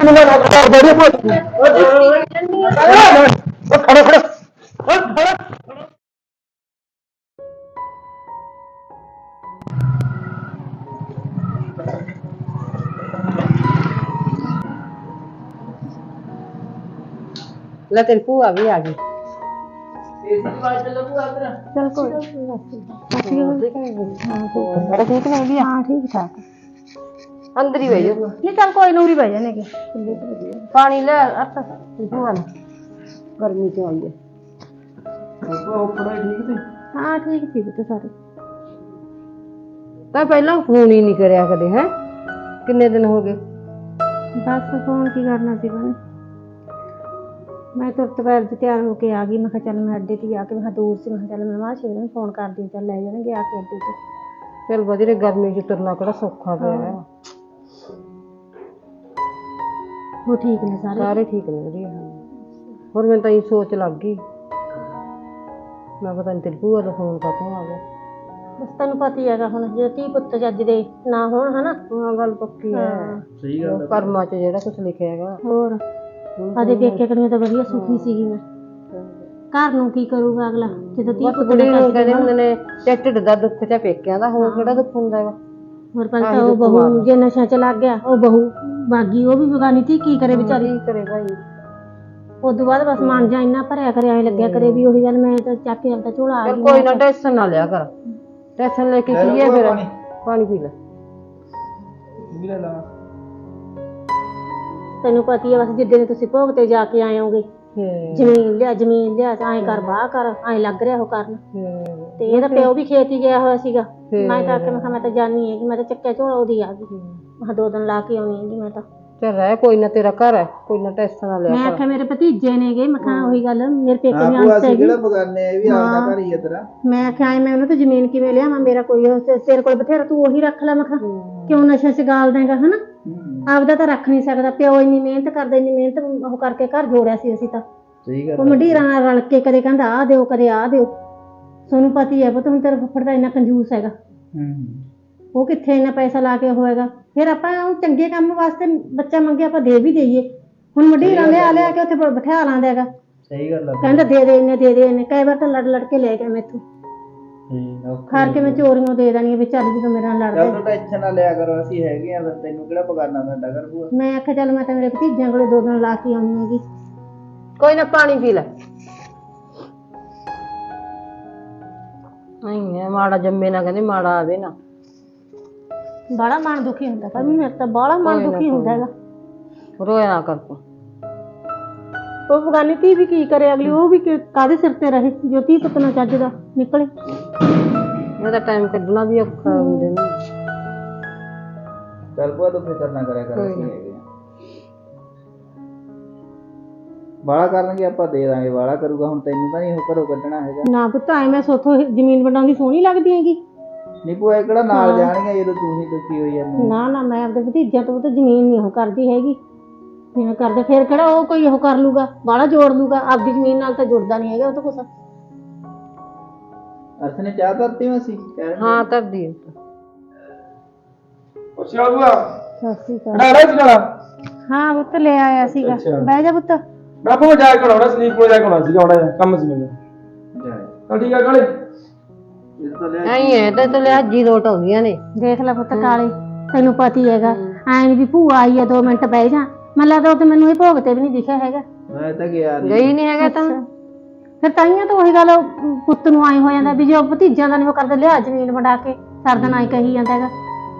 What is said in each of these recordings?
ਖੜਾ ਖੜਾ ਖੜਾ ਲੈ ਤੇਰੀ ਭੂਆ ਵੀ ਆ ਗਈ ਚਲ ਕੋਈ ਬੜਾ ਠੀਕ ਨਹੀਂ ਵੀ ਹਾਂ ਠੀਕ ਠਾਕ ਅੰਦਰ ਹੀ ਬਹਿ ਜਾ। ਨਹੀਂ ਚੱਲ ਕੋਈ ਨੂਰੀ ਬਹਿ ਜਾਣੇ ਕਿ ਪਾਣੀ ਲੈ ਅੱਤ ਤੇਰੀ ਭੂਆ ਨੂੰ ਗਰਮੀ ਚ ਆਈ ਹੈ ਹਾਂ ਠੀਕ ਠੀਕ ਤੇ ਸਾਰੇ। ਤਾਂ ਪਹਿਲਾਂ ਫੋਨ ਹੀ ਨਹੀਂ ਕਰਿਆ ਕਦੇ ਹੈ? ਕਿੰਨੇ ਦਿਨ ਹੋ ਗਏ? ਬਸ ਫੋਨ ਕੀ ਕਰਨਾ ਸੀ ਬਣ ਮੈਂ ਤੁਰਤ ਪੈਰ ਤੇ ਤਿਆਰ ਹੋ ਕੇ ਆ ਗਈ। ਮੈਂ ਕਿਹਾ ਚੱਲ ਮੈਂ ਅੱਡੇ ਤੇ ਹੀ ਆ ਕੇ ਮੈਂ ਕਿਹਾ ਦੂਰ ਸੀ। ਮੈਂ ਕਿਹਾ ਚੱਲ ਮੈਂ ਮਾਂ ਸ਼ੇਰ ਨੂੰ ਫੋਨ ਕਰਦੀ ਹਾਂ, ਚੱਲ ਲੈ ਜਾਣਗੇ ਆ ਉਹ ਠੀਕ ਨੇ ਸਾਰੇ? ਸਾਰੇ ਠੀਕ ਨੇ ਵਧੀਆ ਹੋਰ ਮੈਨੂੰ ਤਾਂ ਇਹ ਸੋਚ ਲੱਗ ਗਈ। ਮੈਂ ਪਤਾ ਨਹੀਂ ਤੇਰੀ ਭੂਆ ਦਾ ਫੋਨ ਕਦੋਂ ਆ ਗਿਆ। ਬਸ ਤੈਨੂੰ ਪਤਾ ਹੀ ਹੈਗਾ ਹੁਣ ਜੇ ਧੀ ਪੁੱਤ ਜੱਜ ਦੇ ਨਾ ਹੋਣ ਹਨਾ? ਹਾਂ ਗੱਲ ਪੱਕੀ ਹੈ। ਹਾਂ, ਸਹੀ ਉਹ ਕਰਮਾਂ ਚ ਜਿਹੜਾ ਕੁਝ ਲਿਖਿਆ ਹੈਗਾ। ਹੋਰ? ਆਦੇ ਪੇਕੇ ਕਰੀਆਂ ਤਾਂ ਵਧੀਆ ਸੁਖੀ ਸੀਗੀ ਮੈਂ। ਘਰ ਨੂੰ ਕੀ ਕਰੂਗਾ ਅਗਲਾ? ਜਦੋਂ ਧੀ ਬਸ ਪੁੱਤ ਕੁੜੀ ਨੇ ਨੂੰ ਕਹਿੰਦੇ ਹੁੰਦੇ ਨੇ ਤੇ ਢਿੱਡ ਦਾ ਦੁੱਖ ਤੇ ਪੇਕਿਆਂ ਦਾ ਹੋਰ ਕਿਹੜਾ ਦੁੱਖ ਹੁੰਦਾ ਹੈਗਾ? ਹੋਰ ਪਹਿਲਾਂ ਉਹ ਬਹੂ ਜੇ ਨਸ਼ਾ ਚ ਲੱਗ ਗਿਆ ਉਹ ਬਹੂ ਬਾਗੀ ਉਹ ਵੀ ਬਗਾਨੀ ਧੀ ਕੀ ਕਰੇ ਵਿਚਾਰੀ? ਕੀ ਕਰੇ ਭਾਈ? ਉਸ ਤੋਂ ਬਾਅਦ ਬਸ ਮਨ ਜਾ ਇੰਨਾ ਭਰਿਆ ਕਰੇ ਐ ਲੱਗਿਆ ਕਰੇ ਵੀ ਉਹੀ ਗੱਲ ਮੈਂ ਤਾਂ ਚੱਕ ਕੇ ਆਪਦਾ ਝੋਲਾ ਆ ਕੋਈ ਨਾ ਟੈਨਸ਼ਨ ਨਾ ਲਿਆ ਕਰ। ਟੈਨਸ਼ਨ ਲੈ ਕੇ ਕੀ ਹੈ ਫਿਰ? ਪਾਣੀ ਪੀ ਲੈ। ਤੈਨੂੰ ਪਤਾ ਹੀ ਹੈ ਬਸ ਜਿੱਦੇ ਦੇ ਤੁਸੀਂ ਭੋਗ ਤੇ ਜਾ ਕੇ ਆਏ ਹੋਗੇ। ਜ਼ਮੀਨ ਲਿਆ ਜ਼ਮੀਨ ਲਿਆ ਤੇ ਐਂ ਕਰ ਬਾਹ ਕਰ ਐਂ ਲੱਗ ਰਿਹਾ ਉਹ ਕਰਨ। ਤੇ ਇਹਦਾ ਪਿਓ ਵੀ ਖੇਤ ਹੀ ਗਿਆ ਹੋਇਆ ਸੀਗਾ। ਮੈਂ ਤਾਂ ਆਖਿਆ ਮੈਂ ਕਿਹਾ ਮੈਂ ਤਾਂ ਜਾਣੀ ਹੈਗੀ ਮੈਂ ਤਾਂ ਚੱਕਿਆ ਝੋਲਾ ਉਹਦੀ ਆ ਗਈ। ਮੈਂ ਕਿਹਾ ਦੋ ਦਿਨ ਲਾ ਕੇ ਆਉਣੀ ਹੈਗੀ ਮੈਂ ਤਾਂ। ਚੱਲ ਰਹਿ ਕੋਈ ਨਾ ਤੇਰਾ ਘਰ ਹੈ ਕੋਈ ਨਾ ਟੈਨਸ਼ਨ ਨਾ ਲਿਆ ਮੈਂ ਆਖਿਆ ਮੇਰੇ ਭਤੀਜੇ ਨੇਗੇ ਮੈਂ ਕਿਹਾ ਉਹੀ ਗੱਲ ਮੇਰੇ ਪੇਕੇ ਹਾਂ ਵੀ ਭੂਆ ਅੰਤ ਸੀ ਹੈਗੀ। ਕਿਹੜਾ ਬਗਾਨੇ ਆ ਇਹ ਵੀ ਆਪਦਾ ਘਰ ਹੀ ਆ ਤੇਰਾ। ਮੈਂ ਆਖਿਆ ਐਂ ਮੈਂ ਉਹਨੂੰ ਤੇ ਜ਼ਮੀਨ ਕਿਵੇਂ ਲਿਆ ਮੈਂ ਮੇਰਾ ਕੋਈ ਉਹ ਤੇਰੇ ਕੋਲ ਬਥੇਰਾ ਤੂੰ ਉਹੀ ਰੱਖ ਲੈ ਮੈਂ ਕਿਹਾ। ਕਿਉਂ ਨਸ਼ੇ 'ਚ ਗਾਲ ਦੇਂਗਾ ਹਨਾ ਆਪਦਾ ਤਾਂ ਰੱਖ ਨਹੀਂ ਸਕਦਾ ਪਿਓ ਇੰਨੀ ਮਿਹਨਤ ਕਰਦਾ ਇੰਨੀ ਮਿਹਨਤ ਉਹ ਕਰਕੇ ਘਰ ਜੋੜਿਆ ਸੀ ਅਸੀਂ ਤਾਂ। ਸਹੀ ਉਹ ਗੱਲ ਮੰਡੀਰਾਂ ਨਾਲ ਰਲ ਕੇ ਕਦੇ ਕਹਿੰਦਾ ਆਹ ਦਿਓ ਕਦੇ ਆਹ ਦਿਓ। ਤੁਹਾਨੂੰ ਪਤਾ ਹੀ ਹੈ ਪੁੱਤ ਹੁਣ ਤੇਰਾ ਫੁੱਫੜ ਦਾ ਇੰਨਾ ਕੰਜੂਸ ਹੈਗਾ। ਹੂੰ। ਉਹ ਕਿੱਥੇ ਇੰਨਾ ਪੈਸਾ ਲਾ ਕੇ ਹੋਏਗਾ ਫਿਰ ਆਪਾਂ ਉਹ ਚੰਗੇ ਕੰਮ ਵਾਸਤੇ ਬੱਚਾ ਮੰਗੇ ਆਪਾਂ ਦੇ ਵੀ ਦਈਏ। ਹੁਣ ਮੰਡੀਰਾਂ ਲਿਆ ਲਿਆ ਕੇ ਉੱਥੇ ਬ- ਬਿਠਾ ਲਾਂਦਾ ਹੈਗਾ। ਸਹੀ ਗੱਲ ਆ। ਕਹਿੰਦਾ ਦੇ ਦੇ ਇੰਨੇ ਦੇ ਦੇ ਇੰਨੇ। ਕਈ ਵਾਰ ਤਾਂ ਲੜ ਲੜ ਕੇ ਲੈ ਗਿਆ ਮੈਥੋਂ। ਖਾਰ ਕੇ ਮੈਂ ਚੋਰੀਆਂ ਦੇ ਦੇਣੀ ਵੀ ਚੱਲ ਜਦੋਂ ਮੇਰੇ ਨਾਲ ਲੜਦਾ ਚੱਲ ਤੂੰ ਟੈਨਸ਼ਨ ਨਾ ਲਿਆ ਕਰੋ ਅਸੀਂ ਹੈਗੇ ਆ ਫਿਰ ਤੈਨੂੰ ਕਿਹੜਾ ਬਗਾਨਾ ਸਾਡਾ ਘਰ ਭੂਆ? ਮੈਂ ਆਖਿਆ ਚੱਲ ਮੈਂ ਤਾਂ ਮੇਰੇ ਭਤੀਜਿਆਂ ਕੋਲੇ ਦੋ ਦਿਨ ਲਾ ਕੇ ਆਉਣੀ ਹੈਗੀ। ਕੋਈ ਨਾ ਪਾਣੀ ਪੀ ਲੈ। ਨਹੀਂ ਮਾੜਾ ਜੰਮੇ ਨਾ ਕਹਿੰਦੇ ਮਾੜਾ ਆਵੇ ਨਾ। ਬਾਹਲਾ ਮਨ ਦੁਖੀ ਹੁੰਦਾ ਪਰ ਮੇਰੇ ਤਾਂ ਬਾਹਲਾ ਮਨ ਦੁਖੀ ਹੁੰਦਾ ਹੈਗਾ। ਰੋਇਆ ਨਾ ਕਰ ਤੂੰ। ਉਹ ਬਗਾਨੀ ਧੀ ਵੀ ਕੀ ਕਰੇ ਅਗਲੀ ਉਹ ਵੀ ਕਿ- ਕਾਹਦੇ ਸਿਰ ਤੇ ਰਹੇ? ਜੋ ਧੀ ਪੁੱਤ ਨਾਲ ਚੱਜਦਾ ਨਿਕਲੇ। ਇਹਦਾ ਟਾਈਮ ਕੱਢਣਾ ਵੀ ਔਖਾ ਹੁੰਦੇ ਨੇ। ਚੱਲ ਭੂਆ ਤੂੰ ਫਿਕਰ ਨਾ ਕਰਿਆ ਕਰ ਅਸੀਂ ਹੈਗੇ ਆ। ਬਾਲਾ ਕਰਨਗੇ ਆਪਾਂ ਦੇ ਦਾਂਗੇ ਬਾਲਾ ਕਰੂਗਾ ਹੁਣ ਤੈਨੂੰ ਤਾਂ ਨਹੀਂ ਉਹ ਘਰੋਂ ਕੱਢਣਾ ਹੈਗਾ। ਨਾ ਪੁੱਤ ਐ ਮੈਂ ਸੋਥੋਂ ਇਹ ਜ਼ਮੀਨ ਵੰਡਾਉਂਦੀ ਸੋਹਣੀ ਲੱਗਦੀ ਹੈਗੀ। ਨਹੀਂ ਭੂਆ ਇਹ ਕਿਹੜਾ ਨਾਲ ਜਾਣਗੇ ਜਦੋਂ ਤੂੰ ਹੀ ਦੁਖੀ ਹੋਈ ਜਾਂਦੀ। ਨਾ ਨਾ ਮੈਂ ਆਪਦੇ ਭਤੀਜਿਆਂ ਤੋਂ ਤਾਂ ਜ਼ਮੀਨ ਨਹੀਂ ਉਹ ਕਰਦੀ ਹੈਗੀ। ਜਿਵੇਂ ਕਰਦੇ ਫਿਰ ਕਿਹੜਾ ਉਹ ਕੋਈ ਉਹ ਕਰ ਲੂਗਾ ਬਾਹਲਾ ਜੋੜ ਲੂਗਾ ਆਪਦੀ ਜ਼ਮੀਨ ਨਾਲ ਤਾਂ ਜੁੜਦਾ ਨਹੀਂ ਹੈਗਾ ਉਹ ਤਾਂ ਕੁਛ। ਅਰਥ ਨੇ ਚਾਹ ਧਰਤੀ ਮੈਂ ਸੀ ਕਹਿ ਰਹੇ ਹਾਂ ਧਰਦੀ ਹੈ। ਅੱਛਾ ਬੁਆ ਸਤਿ ਸ਼੍ਰੀ ਅਕਾਲ। ਕੜਾ ਸੀ ਕੜਾ ਹਾਂ ਪੁੱਤ ਲੈ ਆਇਆ ਸੀਗਾ। ਅੱਛਾ। ਬਹਿ ਜਾ ਪੁੱਤ। ਮੈਂ ਆਪੋ ਜਾ ਕੇ ਸਲੀਪ ਕੋਲ ਜਾ ਕੇ ਸੀ ਜਿਹਾ, ਕੰਮ ਸੀ ਮੈਨੂੰ। ਜਾਏ ਚਲ ਠੀਕ ਆ ਕਾਲੇ। ਇਸ ਤੋਂ ਐਂ ਹੈ ਤੇ ਤੇ ਲਿਹਾਜੀ ਲੋਟ ਆਉਂਦੀਆਂ ਨੇ। ਦੇਖ ਲੈ ਪੁੱਤ ਕਾਲੇ ਤੈਨੂੰ ਪਤਾ ਹੀ ਹੈਗਾ। ਐਂ ਨੀ ਵੀ ਭੂਆ ਆਈ ਆ 2 ਮਿੰਟ ਬਹਿ ਜਾ। ਮੈਨੂੰ ਲੱਗਦਾ ਉਹ ਤੇ ਮੈਨੂੰ ਇਹ ਭੋਗ ਤੇ ਵੀ ਨਹੀਂ ਦਿਖਿਆ ਹੈਗਾ। ਮੈਂ ਤਾਂ ਗਿਆ ਨਹੀਂ ਗਈ ਨਹੀਂ ਹੈਗਾ ਤਾਂ। ਫਿਰ ਤਾਈਆਂ ਤਾਂ ਉਹੀ ਗੱਲ ਪੁੱਤ ਨੂੰ ਆਏ ਹੋ ਜਾਂਦਾ ਵੀ ਜੇ ਉਹ ਭਤੀਜਿਆਂ ਦਾ ਨਹੀਂ ਉਹ ਕਰਦੇ ਲਿਆ ਜ਼ਮੀਨ ਵੰਡਾ ਕੇ ਸਰਦਨ ਆਈ ਕਹੀ ਜਾਂਦਾ ਹੈਗਾ।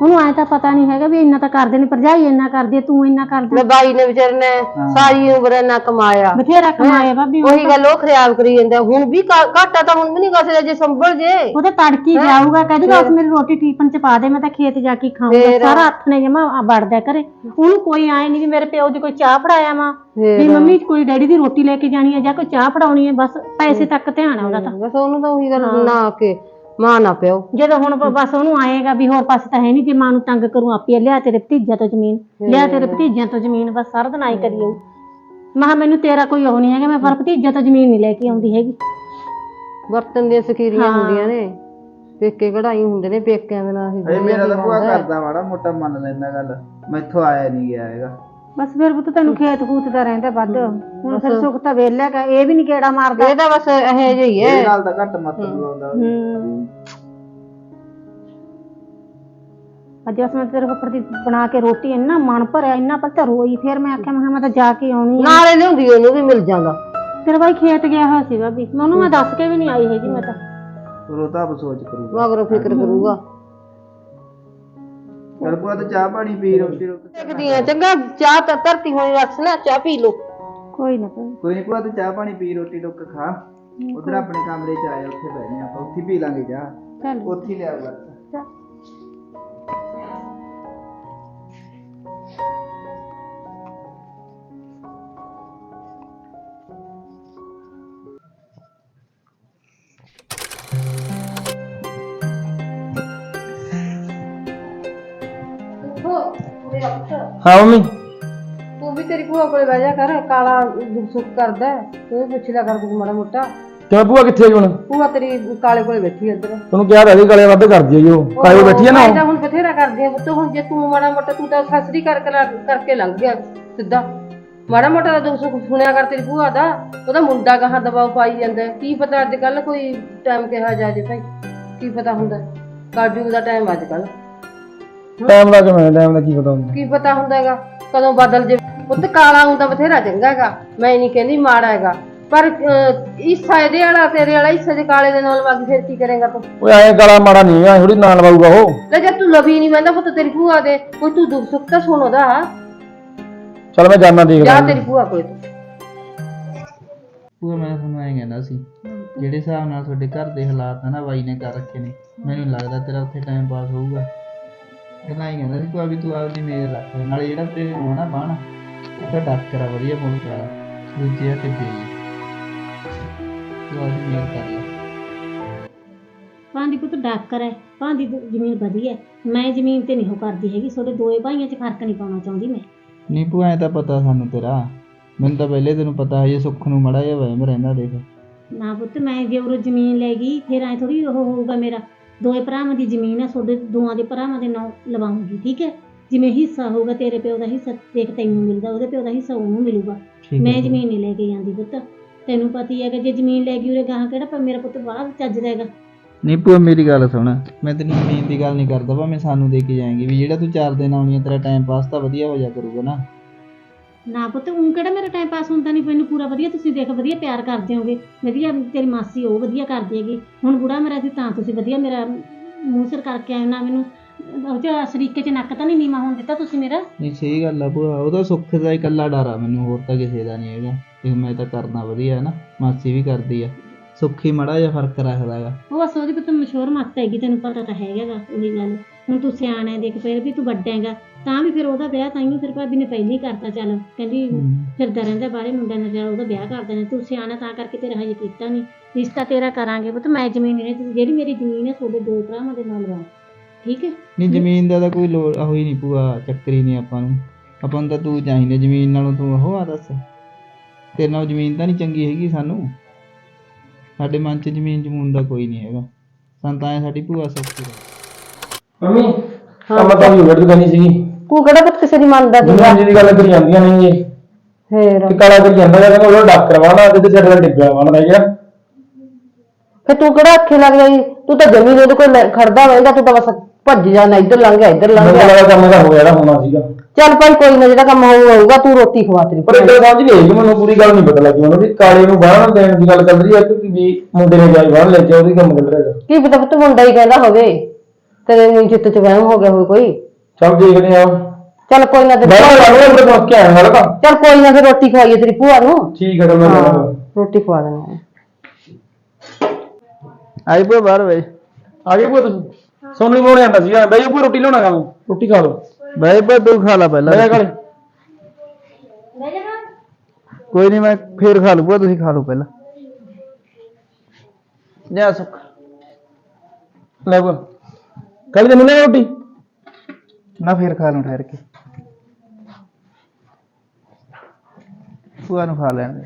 ਉਹਨੂੰ ਐ ਤਾਂ ਪਤਾ ਨਹੀਂ ਹੈਗਾ ਵੀ ਇੰਨਾ ਤਾਂ ਕਰਦੇ ਨੇ ਭਰਜਾਈ ਇੰਨਾ ਕਰਦੀ ਹੈ, ਤੂੰ ਇੰਨਾ ਕਰਦਾ। ਲੈ ਬਾਈ ਨੇ ਵਿਚਾਰੇ ਨੇ ਸਾਰੀ ਉਮਰ ਇੰਨਾ ਕਮਾਇਆ। ਬਥੇਰਾ ਕਮਾਏ ਬਾਬੀ ਉਹੀ ਗੱਲ ਉਹ ਖਰਾਬ ਕਰੀ ਜਾਂਦਾ। ਹੁਣ ਵੀ ਘਾ- ਘਾਟਾ ਤਾਂ ਹੁਣ ਵੀ ਨਹੀਂ ਗਸਦਾ ਜੇ ਸੰਭਲ ਜੇ। ਉਹਦੇ ਤੜਕੀ ਜਾਊਗਾ ਕਹਿੰਦੀ ਬਸ ਮੇਰੀ ਰੋਟੀ ਟੀਪਨ ਚ ਪਾ ਦੇ ਮੈਂ ਤਾਂ ਖੇਤ ਜਾ ਕੇ ਖਾਊਂਗਾ। ਸਾਰਾ ਹੱਥ ਨੇ ਜਮਾ ਵੜਦਾ ਕਰੇ ਉਹਨੂੰ ਕੋਈ ਆਏ ਨਹੀਂ ਵੀ ਮੇਰੇ ਪਿਓ ਦੀ ਕੋਈ ਚਾਹ ਫੜਾਇਆ ਵਾ ਵੀ ਮੰਮੀ ਕੋਈ ਡੈਡੀ ਦੀ ਰੋਟੀ ਲੈ ਕੇ ਜਾਣੀ ਹੈ ਜਾਂ ਕੋਈ ਚਾਹ ਫੜਾਉਣੀ ਹੈ ਬਸ ਪੈਸੇ ਤੱਕ ਧਿਆਨ ਆ ਉਹਦਾ ਤਾਂ। ਬਸ ਉਹਨੂੰ ਤਾਂ ਉਹੀ ਗੱਲ ਨਾ ਕੇ। ਮਾਂ ਨਾ ਪਿਓ। ਜਦੋਂ ਹੁਣ ਬ- ਬਸ ਉਹਨੂੰ ਆਏਗਾ ਵੀ ਹੋਰ ਪਾਸੇ ਤਾਂ ਹੈ ਨਹੀਂ ਜੇ ਮਾਂ ਨੂੰ ਤੰਗ ਕਰੂ ਆਪੇ ਲਿਆ ਤੇਰੇ ਭਤੀਜਿਆਂ ਤੋਂ ਜ਼ਮੀਨ। ਲਿਆ ਤੇਰੇ ਭਤੀਜਿਆਂ ਤੋਂ ਜ਼ਮੀਨ ਬਸ ਸਾਰਾ ਦਿਨ ਆਈ ਕਰੀ ਕਿਹਾ ਮੈਨੂੰ ਤੇਰਾ ਕੋਈ ਉਹ ਨਹੀਂ ਹੈਗਾ ਮੈਂ ਪਰ ਭਤੀਜਿਆਂ ਤੋਂ ਜ਼ਮੀਨ ਨਹੀਂ ਲੈ ਕੇ ਆਉਂਦੀ ਹੈਗੀ। ਵਰਤਨ ਦੀਆਂ ਸਕੀਰੀਆਂ ਹੁੰਦੀਆਂ ਨੇ। ਪੇਕੇ ਕਢਾਈ ਹੁੰਦੇ ਨੇ ਪੇਕਿਆਂ ਦੇ ਨਾਲ ਹੀ ਅਰੇ ਮੇਰਾ ਤਾਂ ਭੂਆ ਕਰਦਾ ਮਾੜਾ ਮੋਟਾ ਮੰਨ ਲੈਂਦਾ ਗੱਲ। ਮੈਥੋਂ ਆਇਆ ਨਹੀਂ ਗਿਆ ਹੈਗਾ। ਬਸ ਫਿਰ ਪੁੱਤ ਤੈਨੂੰ ਖੇਤ ਖੂਤ ਦਾ ਰਹਿੰਦਾ ਵੱਧ। ਹੁਣ ਫਿਰ ਸੁੱਖ ਤਾਂ ਵੇਲਿਆ ਕਾ ਇਹ ਵੀ ਨਹੀਂ ਕਿਹੜਾ ਮਾਰਦਾ। ਇਹ ਤਾਂ ਬਸ ਇਹ ਜਿਹੀ ਇਹਦੇ ਹੈ ਨਾਲ ਤਾਂ ਘੱਟ ਮੱਤ ਬੁਲਾਉਂਦਾ ਹੂੰ। ਅੱਜ ਮੈਂ ਤੇਰੇ ਉੱਪਰ ਦੀ ਬਣਾ ਕੇ ਰੋਟੀ ਇੰਨਾ ਮਨ ਭਰਿਆ ਇੰਨਾ ਪਤਾ ਰੋਈ। ਫਿਰ ਮੈਂ ਆਖਿਆ ਮੈਂ ਕਿਹਾ ਮੈਂ ਤਾਂ ਜਾ ਕੇ ਆਉਣੀ ਆ। ਨਾਲੇ ਲਿਆਉਂਦੀ ਉਹਨੂੰ ਵੀ ਮਿਲ ਜਾਂਦਾ। ਤੇਰਾ ਬਾਈ ਖੇਤ ਗਿਆ ਹੋਇਆ ਸੀ ਭਾਬੀ ਮੈਂ ਉਹਨੂੰ ਮੈਂ ਦੱਸ ਕੇ ਵੀ ਨਹੀਂ ਆਈ ਹੈਗੀ ਮੈਂ ਤਾਂ। ਰੋਤਾ ਆਪ ਸੋਚ ਕਰੂਗਾ। ਮਗਰੋਂ ਫਿਕਰ ਕਰੂਗਾ। ਚਲ ਭੂਆ ਤੇ ਚਾਹ ਪਾਣੀ ਪੀ ਰੋਟੀ ਰੋਟੀ ਦੇਖਦੀ ਆ ਚੰਗਾ ਚਾਹ ਤਾਂ ਧਰਤੀ ਹੋਈ ਰੱਖ ਲੈ ਚਾਹ ਪੀ ਲੋ ਕੋਈ ਨਾ ਭਾਈ ਕੋਈ ਨਹੀਂ ਭੂਆ ਤੂੰ ਚਾਹ ਪਾਣੀ ਪੀ ਰੋਟੀ ਟੁੱਕ ਖਾ। ਉਧਰ ਆਪਣੇ ਕਮਰੇ ਚ ਆਇਆ ਉੱਥੇ ਬੈਠੇ ਆਪਾਂ ਉੱਥੇ ਪੀ ਲਾਂਗੇ ਚਾਹ। ਚੱਲ। ਉੱਥੇ ਹੀ ਲਿਆ ਬਸ। ਚੱਲ। ਹਾਂ ਮੰਮੀ। ਤੂੰ ਵੀ ਤੇਰੀ ਭੂਆ ਕੋਲੇ ਬਹਿ ਜਾ ਕਰ ਕਾਲਾ ਦੁੱਖ ਸੁੱਖ ਕਰਦਾ ਹੈ। ਤੂੰ ਵੀ ਪੁੱਛ ਲਿਆ ਕਰ ਕੁਝ ਮਾੜਾ ਮੋਟਾ। ਕਿਵੇਂ ਭੂਆ ਕਿੱਥੇ ਹੁਣ? ਭੂਆ ਤੇਰੀ ਕਾਲੇ ਕੋਲੇ ਬੈਠੀ ਹੈ ਇੱਧਰ। ਤੈਨੂੰ ਕਿਹਾ ਤਾਂ ਸੀ ਗਲੇ ਵੱਧ ਕਰਦੀ ਹੈ ਜੋ ਕਾਲੇ ਬੈਠੀ ਹੈ ਨਾ ਮੈਂ ਤਾਂ ਹੁਣ ਬਥੇਰਾ ਕਰਦੀ ਆ ਤੂੰ ਹੁਣ ਜੇ ਤੂੰ ਮਾੜਾ ਮੋਟਾ ਤੂੰ ਤਾਂ ਖਸਰੀ ਕਰ ਕਰਕੇ ਲੰਘ ਗਿਆ ਸਿੱਧਾ। ਮਾੜਾ ਮੋਟਾ ਦਾ ਦੁੱਖ ਸੁੱਖ ਸੁਣਿਆ ਕਰ ਤੇਰੀ ਭੂਆ ਦਾ ਉਹਦਾ ਮੁੰਡਾ ਕਹਾਂ ਦਬਾਅ ਪਾਈ ਜਾਂਦਾ ਹੈ। ਕੀ ਪਤਾ ਅੱਜ ਕੱਲ ਕੋਈ ਟਾਈਮ ਕਿਹਾ ਜਾ ਜੇ ਭਾਈ ਕੀ ਪਤਾ ਹੁੰਦਾ ਕਾਜੂ ਦਾ ਟਾਈਮ ਅੱਜ ਕੱਲ ਟਾਈਮ ਦਾ ਕਿਵੇਂ ਟਾਈਮ ਦਾ ਕੀ ਪਤਾ ਹੁੰਦਾ। ਕੀ ਪਤਾ ਹੁੰਦਾ ਹੈਗਾ? ਕਦੋਂ ਬਦਲ ਜੇ। ਪੁੱਤ ਕਾਲਾ ਹੁੰਦਾ ਬਥੇਰਾ ਚੰਗਾ ਹੈਗਾ। ਮੈਂ ਨਹੀਂ ਕਹਿੰਦੀ ਮਾੜਾ ਹੈਗਾ। ਪਰ ਅਹ, ਹਿੱਸਾ ਇਹਦੇ ਵਾਲਾ ਤੇਰੇ ਵਾਲਾ ਹਿੱਸੇ ਦੇ ਕਾਲੇ ਦੇ ਨਾਲ ਵਗ ਫਿਰ ਕੀ ਕਰੇਗਾ ਤੂੰ? ਓਏ ਐਂ ਗਲਾ ਮਾੜਾ ਨਹੀਂ ਆ ਥੋੜੀ ਨਾਲ ਲਵਾਊਗਾ ਉਹ। ਲੈ ਜੇ ਤੂੰ ਲਵੀ ਨਹੀਂ ਬੰਦਾ ਪੁੱਤ ਤੇਰੀ ਭੂਆ ਦੇ। ਕੋਈ ਤੂੰ ਦੁੱਖ ਸੁੱਖ ਤਾਂ ਸੁਣ ਉਹਦਾ। ਚਲ ਮੈਂ ਜਾਣਾ ਜਾ ਦੇਖਦਾ ਤੇਰੀ ਭੂਆ ਕੋਲ ਤੂੰ। ਭੂਆ ਮੈਂ ਤੁਹਾਨੂੰ ਐਂ ਕਹਿੰਦਾ ਸੀ ਜਿਹੜੇ ਹਿਸਾਬ ਨਾਲ ਤੁਹਾਡੇ ਘਰ ਦੇ ਹਾਲਾਤ ਆ ਨਾ ਬਾਈ ਨੇ ਕਰ ਰੱਖੇ ਨੇ। ਮੈਨੂੰ ਲੱਗਦਾ ਤੇਰਾ ਉੱਥੇ ਟਾਈਮ ਪਾਸ ਹੋਊਗਾ। ਕਹਿੰਦਾ ਐਂ ਕਹਿੰਦਾ ਸੀ ਭੂਆ ਵੀ ਤੂੰ ਆਪਦੀ ਮੇਰ ਰੱਖ ਨਾਲੇ ਜਿਹੜਾ ਤੇ ਹੋਣਾ ਬਾਣਾ ਤਾਂ ਡਾਕਟਰ ਆ ਵਧੀਆ ਮੁਲਕ ਆ ਦੂਜੇ ਤੇ ਬੇਈ ਤੂੰ ਆਪਦੀ ਮੇਰ ਕਰ ਲੈ। ਭਾਂਦੀ ਪੁੱਤ ਡਾਕਰ ਹੈ ਭਾਂਦੀ ਦੀ ਜ਼ਮੀਨ ਵਧੀਆ ਹੈ। ਮੈਂ ਜ਼ਮੀਨ ਤੇ ਨਹੀਂ ਹੋ ਕਰਦੀ ਹੈਗੀ ਤੁਹਾਡੇ ਦੋਏ ਭਾਈਆਂ 'ਚ ਫ਼ਰਕ ਨਹੀਂ ਪਾਉਣਾ ਚਾਹੁੰਦੀ ਮੈਂ। ਨਹੀਂ ਭੂਆ ਐਂ ਤਾਂ ਪਤਾ ਸਾਨੂੰ ਤੇਰਾ ਮੈਨੂੰ ਤਾਂ ਪਹਿਲੇ ਤੈਨੂੰ ਪਤਾ ਹੈ ਸੁੱਖ ਨੂੰ ਮੜਾ ਜਿਹਾ ਵਹਿਮ ਰਹਿੰਦਾ ਦੇਖ। ਨਾ ਪੁੱਤ ਮੈਂ ਜੇ ਉਹ ਜ਼ਮੀਨ ਲੈ ਗਈ ਫਿਰ ਐ ਥੋੜੀ ਉਹ ਹੋਊਗਾ ਮੇਰਾ। ਦੋਏ ਭਰਾਵਾਂ ਦੀ ਜ਼ਮੀਨ ਹੈ ਤੁਹਾਡੇ ਦੋਵਾਂ ਦੇ ਭਰਾਵਾਂ ਦੇ ਨਾਂ ਲਵਾਉਂਗੀ ਠੀਕ ਹੈ? ਜਿਵੇਂ ਹਿੱਸਾ ਹੋਊਗਾ ਤੇਰੇ ਪਿਓ ਦਾ ਹਿੱਸਾ ਦੇਖ ਤੈਨੂੰ ਮਿਲਦਾ ਉਹਦੇ ਪਿਓ ਦਾ ਹਿੱਸਾ ਉਹਨੂੰ ਮਿਲੂਗਾ। ਠੀਕ ਮੈਂ ਹੈ ਜ਼ਮੀਨ ਨਹੀਂ ਲੈ ਕੇ ਜਾਂਦੀ ਪੁੱਤ। ਤੈਨੂੰ ਪਤਾ ਹੀ ਹੈ ਕਿ ਜੇ ਜ਼ਮੀਨ ਲੈ ਗਈ ਉਰੇ ਗਾਹਾਂ ਕਿਹੜਾ ਪਰ ਮੇਰਾ ਪੁੱਤ ਬਾਹਰ ਚੱਜ ਰਹੇਗਾ ਨਹੀਂ ਭੂਆ ਮੇਰੀ ਗੱਲ ਸੁਣ। ਮੈਂ ਤੈਨੂੰ ਜ਼ਮੀਨ ਦੀ ਗੱਲ ਨਹੀਂ ਕਰਦਾ ਭਾਵੇਂ ਸਾਨੂੰ ਦੇ ਕੇ ਜਾਏਂਗੀ ਵੀ ਜਿਹੜਾ ਤੂੰ ਚਾਰ ਦਿਨ ਆਉਣੀ ਹੈ ਤੇਰਾ ਟਾਈਮ ਪਾਸ ਤਾਂ ਵਧੀਆ ਹੋ ਜਾ ਕਰੂਗਾ ਨਾ। ਨਾ ਪੁੱਤ ਉਹ ਕਿਹੜਾ ਮੇਰਾ ਟਾਈਮ ਪਾਸ ਹੁੰਦਾ ਨਹੀਂ ਮੈਨੂੰ ਪੂਰਾ ਵਧੀਆ ਤੁਸੀਂ ਦੇਖ ਵਧੀਆ ਪਿਆਰ ਕਰਦੇ ਹੋਗੇ। ਵਧੀਆ ਤੇਰੀ ਮਾਸੀ ਉਹ ਵਧੀਆ ਕਰਦੀ ਹੈਗੀ। ਹੁਣ ਬੁੜਾ ਮੇਰਾ ਸੀ ਤਾਂ ਤੁਸੀਂ ਵਧੀਆ ਮੇਰਾ ਮੂੰਹ ਸਿਰ ਕਰਕੇ ਆਏ ਨਾ ਮੈਨੂੰ। ਉਹ ਚ ਸਰੀਕੇ ਚ ਨੱਕ ਤਾਂ ਨਹੀਂ ਨੀਵਾ ਹੋਣ ਦਿੱਤਾ ਤੁਸੀਂ ਮੇਰਾ? ਨਹੀਂ ਸਹੀ ਗੱਲ ਆ ਭੂਆ। ਉਹਦਾ ਸੁੱਖ ਦਾ ਇਕੱਲਾ ਡਰ ਆ ਮੈਨੂੰ ਹੋਰ ਤਾਂ ਕਿਸੇ ਦਾ ਨਹੀਂ ਹੈਗਾ। ਤੇ ਮੈਂ ਤਾਂ ਕਰਦਾ ਵਧੀਆ ਹੈ ਨਾ ਮਾਸੀ ਵੀ ਕਰਦੀ ਆ। ਸੁੱਖੀ ਮੜਾ ਜਿਹਾ ਫ਼ਰਕ ਰੱਖਦਾ ਹੈਗਾ ਉਹ ਬਸ ਉਹਦੀ ਮਸ਼ਹੂਰ ਮੱਤ ਹੈਗੀ ਤੈਨੂੰ ਪਤਾ ਤਾਂ ਹੈਗਾਗਾ ਉਹੀ ਗੱਲ। ਹੁਣ ਤੂੰ ਸਿਆਣਾ ਹੈ, ਦੇਖ ਫਿਰ ਵੀ ਤੂੰ ਵੱਡਾ ਹੈਗਾ। ਤਾਂ ਵੀ ਫਿਰ ਉਹਦਾ ਵਿਆਹ ਤਾਂ ਹੀ ਫਿਰ ਭਾਬੀ ਨੇ ਪਹਿਲਾਂ ਹੀ ਕਰਤਾ ਚੱਲ। ਕਹਿੰਦੀ ਫਿਰਦਾ ਰਹਿੰਦਾ ਬਾਹਰੇ ਮੁੰਡਿਆਂ ਨਾਲ ਚੱਲ ਉਹਦਾ ਵਿਆਹ ਕਰ ਦੇਣਾ। ਤੂੰ ਸਿਆਣਾ ਤਾਂ ਕਰਕੇ ਤੇਰਾ ਹਜੇ ਕੀਤਾ ਨਹੀਂ। ਰਿਸ਼ਤਾ ਤੇਰਾ ਕਰਾਂਗੇ ਪੁੱਤ ਮੈਂ ਜ਼ਮੀਨ ਨਹੀਂ ਲੈਣੀ, ਜਿਹੜੀ ਮੇਰੀ ਜ਼ਮੀਨ ਹੈ ਤੁਹਾਡੇ ਦੋ ਭਰਾਵਾਂ ਦੇ ਨਾਲ ਲਵਾਂ ਠੀਕ ਹੈ? ਨਹੀਂ ਜ਼ਮੀਨ ਦਾ ਤਾਂ ਕੋਈ ਲੋੜ ਹੋਈ ਨਹੀਂ ਭੂਆ ਚੱਕਰੀ ਨਹੀਂ ਆਪਾਂ ਨੂੰ। ਆਪਾਂ ਨੂੰ ਤਾਂ ਤੂੰ ਚਾਹੀਦਾ ਜ਼ਮੀਨ ਨਾਲੋਂ ਤੂੰ ਉਹ ਆ ਦੱਸ। ਤੇਰੇ ਨਾਲ ਜ਼ਮੀਨ ਤਾਂ ਨਹੀਂ ਚੰਗੀ ਹੈਗੀ ਸਾਨੂੰ। ਸਾਡੇ ਮਨ 'ਚ ਜ਼ਮੀਨ ਜਮੂਨ ਦਾ ਕੋਈ ਨਹੀਂ ਹੈਗਾ। ਸਾਨੂੰ ਤਾਂ ਐਂ ਸਾਡੀ ਭੂਆ ਸੌਖੀ ਰਹੇ ਮੰਮੀ ਤਾਂ ਵੀ ਉਲਟ ਕਰਨੀ ਸੀਗੀ। ਤੂੰ ਕਿਹੜਾ ਕੁਛ ਕਿਸੇ ਦੀ ਮੰਨਦਾ ਦੁਨੀਆ ਜੀ ਦੀ ਗੱਲ ਕਰੀ ਜਾਂਦੀਆਂ ਨਹੀਂ ਇਹ। ਫੇਰ। ਤੇ ਕਾਲਾ ਕਰੀ ਜਾਂਦਾ ਕਹਿੰਦਾ ਉਹਦਾ ਡਾਕਟਰ ਵਾਲਾ ਤੇ ਤੇ ਛੱਡ ਡਿੱਗਾ ਵਾਲਾ ਦਾ ਯਾਰ ਫੇ ਤੂੰ ਕਿਹੜਾ ਅੱਖੇ ਲੱਗ ਜਾਈ? ਤੂੰ ਤਾਂ ਜਮੀ ਕੋਲ ਲੈ- ਖੜਦਾ ਰਹਿੰਦਾ ਤੂੰ ਤਾਂ ਬਸ ਭੱਜ ਜਾਣਾ ਇੱਧਰ ਲੰਘ ਗਿਆ ਇੱਧਰ ਲੰਘ ਮੈਨੂੰ ਗਿਆ ਕੰਮ ਦਾ ਹੋ ਗਿਆ ਜਿਹੜਾ ਹੋਣਾ ਸੀਗਾ। ਚੱਲ ਭਾਈ ਕੋਈ ਨਾ ਜਿਹੜਾ ਕੰਮ ਹੋਊਗਾ ਹੋਊਗਾ ਤੂੰ ਰੋਟੀ ਖਵਾ ਤੇਰੀ ਪਰ ਗੱਲ ਸਮਝ ਨਹੀਂ ਆਈ ਕਿ ਮੈਨੂੰ ਪੂਰੀ ਗੱਲ ਨਹੀਂ ਪਤਾ ਲੱਗੀ ਉਹਨੂੰ ਵੀ ਕਾਲੇ ਨੂੰ ਬਾਹਰ ਦੇਣ ਦੀ ਗੱਲ ਚੱਲ ਰਹੀ ਹੈ ਕਿ ਵੀ ਮੁੰਡੇ ਨੇ ਜਾਈ ਬਾਹਰ ਲੈ ਕੇ ਉਹਦੀ ਕੰਮ ਚੱਲ ਰਿਹਾ ਹੈਗਾ। ਕੀ ਪਤਾ ਪੁੱਤ ਮੁੰਡਾ ਹੀ ਕਹਿੰਦਾ ਹੋਵੇ। ਤੇਰੇ ਨੂੰ ਚਿੱਤ ਚ ਵਹਿਮ ਹੋ ਗਿਆ ਹੋਵੇ ਕੋਈ। ਸਭ ਦੇਖਦੇ ਆ। ਚੱਲ ਕੋਈ ਨਾ ਤੇ ਬਾਹਰ ਲੱਗ ਰਿਹਾ ਤੇ ਪਹੁੰਚ ਕੇ ਆਇਆ ਨਾਲ ਤਾਂ ਚੱਲ ਕੋਈ ਨਾ ਫਿਰ ਰੋਟੀ ਖਵਾਈਏ ਤੇਰੀ ਭੂਆ ਨੂੰ। ਠੀਕ ਹੈ ਤਾਂ ਮੈਂ ਹਾਂ ਰੋਟੀ ਖਵਾ ਦੇਣਾ ਆਈ ਭੂਆ ਬਾਹਰ ਵੇ। ਆ ਗਏ ਭੂਆ ਤੁਸੀਂ? ਸੋਨੂੰ ਹੀ ਮੋੜ ਆਂਦਾ ਸੀਗਾ ਬਈ ਭੂਆ ਰੋਟੀ ਲਿਆਉਣਾ ਖਾਵੇਂ ਰੋਟੀ ਖਾ ਲਓ। ਬਾਈ ਭੂਆ ਤੂੰ ਖਾ ਲੈ ਪਹਿਲਾਂ। ਲੈ ਕਾਲੇ ਕੋਈ ਨਹੀਂ ਮੈਂ ਫੇਰ ਖਾ ਲੂਗਾ ਤੁਸੀਂ ਖਾ ਲਓ ਪਹਿਲਾਂ। ਜਾ ਸੁੱਖ। ਲੈ ਭੂਆ। ਕੱਲ ਤੈਨੂੰ ਲੈ ਰੋਟੀ। ਨਾ ਫੇਰ ਖਾ ਲੂੰ ਠਹਿਰ ਕੇ। ਭੂਆ ਨੂੰ ਖਾ ਲੈਣ ਦੇ।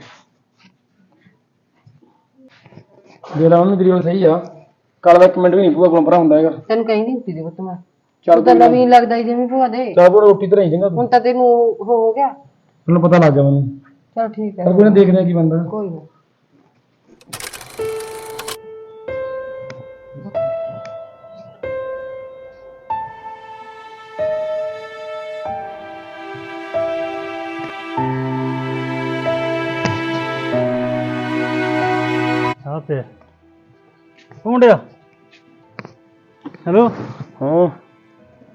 ਜਿਹੜਾ ਉਹਨੂੰ ਤੇਰੀ ਸਹੀ ਆ। ਕੱਲ ਦਾ ਇੱਕ ਮਿੰਟ ਵੀ ਨਹੀਂ ਭੂਆ ਕੋਲ ਭਰਾ ਹੁੰਦਾ ਹੈਗਾ। ਤੈਨੂੰ ਕਹਿੰਦੀ ਹੁੰਦੀ ਸੀ ਪੁੱਤ ਮੈਂ। ਚੱਲ ਤੂੰ ਤਾਂ ਨਵੀਂ ਲੱਗਦਾ ਈ ਜਿਵੇਂ ਭੂਆ ਦੇ। ਚਾਹ ਕੋਲ ਰੋਟੀ ਧਰਾਈ ਚੰਗਾ ਤੂੰ। ਹੁਣ ਤਾਂ ਤੈਨੂੰ ਹੋ ਗਿਆ। ਤੈਨੂੰ ਪਤਾ ਲੱਗ ਗਿਆ ਮੈਨੂੰ। ਚਲ ਠੀਕ ਹੈ। ਪਰ ਕੋਈ ਨਾ ਦੇਖਦੇ ਆ ਕੀ ਬੰਦਾ ਕੋਈ ਨਾ। ਹਾਂ ਤੇ ਕੌਣ ਡਿਆ? ਹੈਲੋ ਹਾਂ।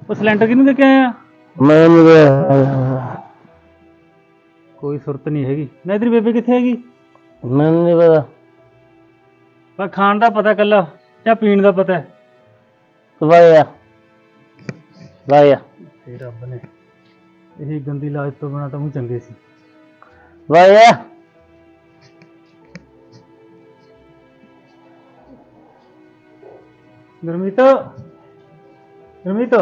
ਉਹ ਸਿਲੰਡਰ ਕਿਹਨੂੰ ਦੇ ਕੇ ਆਇਆ ਮੈਂ ਮੇਰੇ ਕੋਈ ਸੁਰਤ ਨਹੀਂ ਹੈਗੀ। ਨਾ ਤੇਰੀ ਬੇਬੇ ਕਿੱਥੇ ਹੈਗੀ? ਮੈਨੂੰ ਨਹੀਂ ਪਤਾ। ਪਰ ਖਾਣ ਦਾ ਪਤਾ ਕੱਲਾ ਜਾਂ ਪੀਣ ਦਾ ਪਤਾ ਹੈ? ਵਾਇਆ ਵਾਇਆ ਤੇ ਰੱਬ ਨੇ। ਇਹ ਗੰਦੀ ਲਾਜ ਤੋਂ ਬਣਾ ਤਾਂ ਉਹ ਚੰਗੇ ਸੀ। ਵਾਇਆ ਗੁਰਮੀਤ ਗੁਰਮੀਤ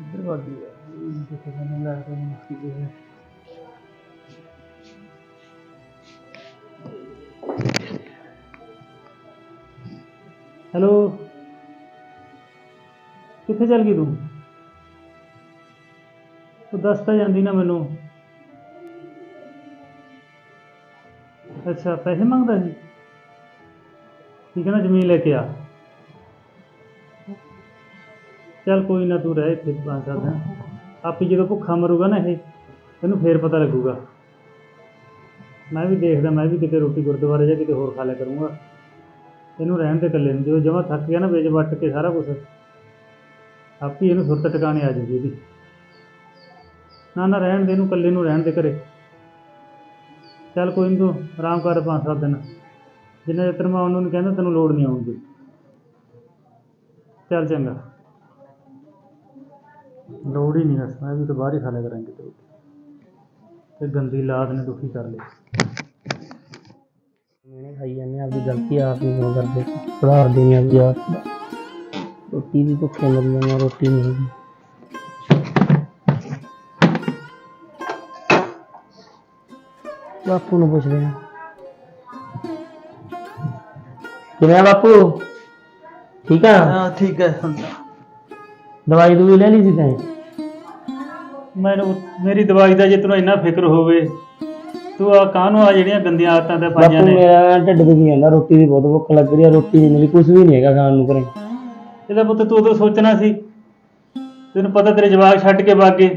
ਇੱਧਰ ਵਾਦੀ ਹੈ ਜਿੱਥੇ ਮੈਨੂੰ ਲੱਗਦਾ ਮੁਸ਼ਕਿਲ ਹੈ ਹੈਲੋ ਕਿੱਥੇ ਚੱਲ ਗਈ ਤੂੰ? ਤੂੰ ਦੱਸ ਤਾਂ ਜਾਂਦੀ ਨਾ ਮੈਨੂੰ। ਅੱਛਾ, ਪੈਸੇ ਮੰਗਦਾ ਸੀ? ਠੀਕ ਹੈ ਨਾ ਜ਼ਮੀਨ ਲੈ ਕੇ ਆ। ਚੱਲ ਕੋਈ ਨਾ ਤੂੰ ਰਹਿ ਇੱਥੇ ਪੰਜ ਸੱਤ ਦਿਨ। ਆਪੀ ਜਦੋਂ ਭੁੱਖਾ ਮਰੂਗਾ ਨਾ ਇਹ, ਤੈਨੂੰ ਫੇਰ ਪਤਾ ਲੱਗੂਗਾ। ਮੈਂ ਵੀ ਦੇਖਦਾ, ਮੈਂ ਵੀ ਕਿਤੇ ਰੋਟੀ ਗੁਰਦੁਆਰੇ ਜਾਂ ਕਿਤੇ ਹੋਰ ਖਾ ਲਿਆ ਕਰੂੰਗਾ। ਇਹਨੂੰ ਰਹਿਣ ਤੇ ਇਕੱਲੇ ਨੂੰ, ਜਦੋਂ ਜਮਾ ਥੱਕ ਗਿਆ ਨਾ ਵੇਚ ਵੱਟ ਕੇ ਸਾਰਾ ਕੁਝ ਆਪੀ ਇਹਨੂੰ ਸੁਰਤ ਟਿਕਾਣੇ ਆ ਜੂਗੀ ਇਹਦੀ। ਨਾ ਨਾ ਰਹਿਣ ਦੇ, ਇਹਨੂੰ ਇਕੱਲੇ ਨੂੰ ਰਹਿਣ ਦੇ ਘਰੇ। ਚੱਲ ਕੋਈ ਨਹੀਂ ਤੂੰ ਆਰਾਮ ਕਰ ਪੰਜ ਸੱਤ ਦਿਨ। ਜਿੰਨਾ ਚਿਰ ਮੈਂ ਉਹਨਾਂ ਨੂੰ ਕਹਿੰਦਾ, ਤੈਨੂੰ ਲੋੜ ਨਹੀਂ ਆਉਂਦੀ ਚੱਲ ਚੰਗਾ। ਲੋੜ ਹੀ ਨਹੀਂ ਦੱਸਣਾ ਵੀ ਤਾਂ ਬਾਹਰ ਹੀ ਖਾ ਲਿਆ ਕਰਾਂਗੇ ਤੇ। ਤੇ ਗੰਦੀ ਲਾਦ ਨੇ ਦੁਖੀ ਕਰ ਲਈ। ਮੈਨੇ ਖਾਈ ਜਾਂਦੇ ਆਪਦੀ ਗਲਤੀ ਆਪ ਹੀ ਕਿਉਂ ਕਰਦੇ। ਸੁਧਾਰ ਦੇਣੀ ਆਪਦੀ ਆਪ। ਰੋਟੀ ਵੀ ਭੁੱਖੇ ਮਰੀ ਜਾਂਦੇ ਰੋਟੀ ਨਹੀਂ ਹੈਗੀ। ਬਾਪੂ ਨੂੰ ਪੁੱਛਦੇ ਆ। ਕਿਵੇਂ ਆ ਬਾਪੂ? ਠੀਕ ਆ? ਹਾਂ ਠੀਕ ਹੈ ਦਵਾਈ ਦੂਈ ਲੈ ਲਈ ਸੀ ਤੈਂ? ਮੈਨੂੰ ਮੇਰੀ ਦਵਾਈ ਦਾ ਜੇ ਤੈਨੂੰ ਇੰਨਾ ਫਿਕਰ ਹੋਵੇ ਤੂੰ ਆ ਕਾਹਨੂੰ ਆ ਜਿਹੜੀਆਂ ਗੰਦੀਆਂ ਆਦਤਾਂ ਤੇ ਪਾਈਆਂ ਬਾਪੂ ਨੇ? ਮੇਰਾ ਢਿੱਡ ਦੁਖੀ ਜਾਂਦਾ ਰੋਟੀ ਦੀ ਬਹੁਤ ਭੁੱਖ ਲੱਗ ਰਹੀ ਆ ਰੋਟੀ ਨਹੀਂ ਮਿਲੀ ਕੁਝ ਵੀ ਨਹੀਂ ਹੈਗਾ ਖਾਣ ਨੂੰ ਘਰੇ। ਇਹਦਾ ਪੁੱਤ ਤੂੰ ਉਦੋਂ ਸੋਚਣਾ ਸੀ ਤੈਨੂੰ ਪਤਾ ਤੇਰੇ ਜਵਾਕ ਛੱਡ ਕੇ ਵਾਗੇ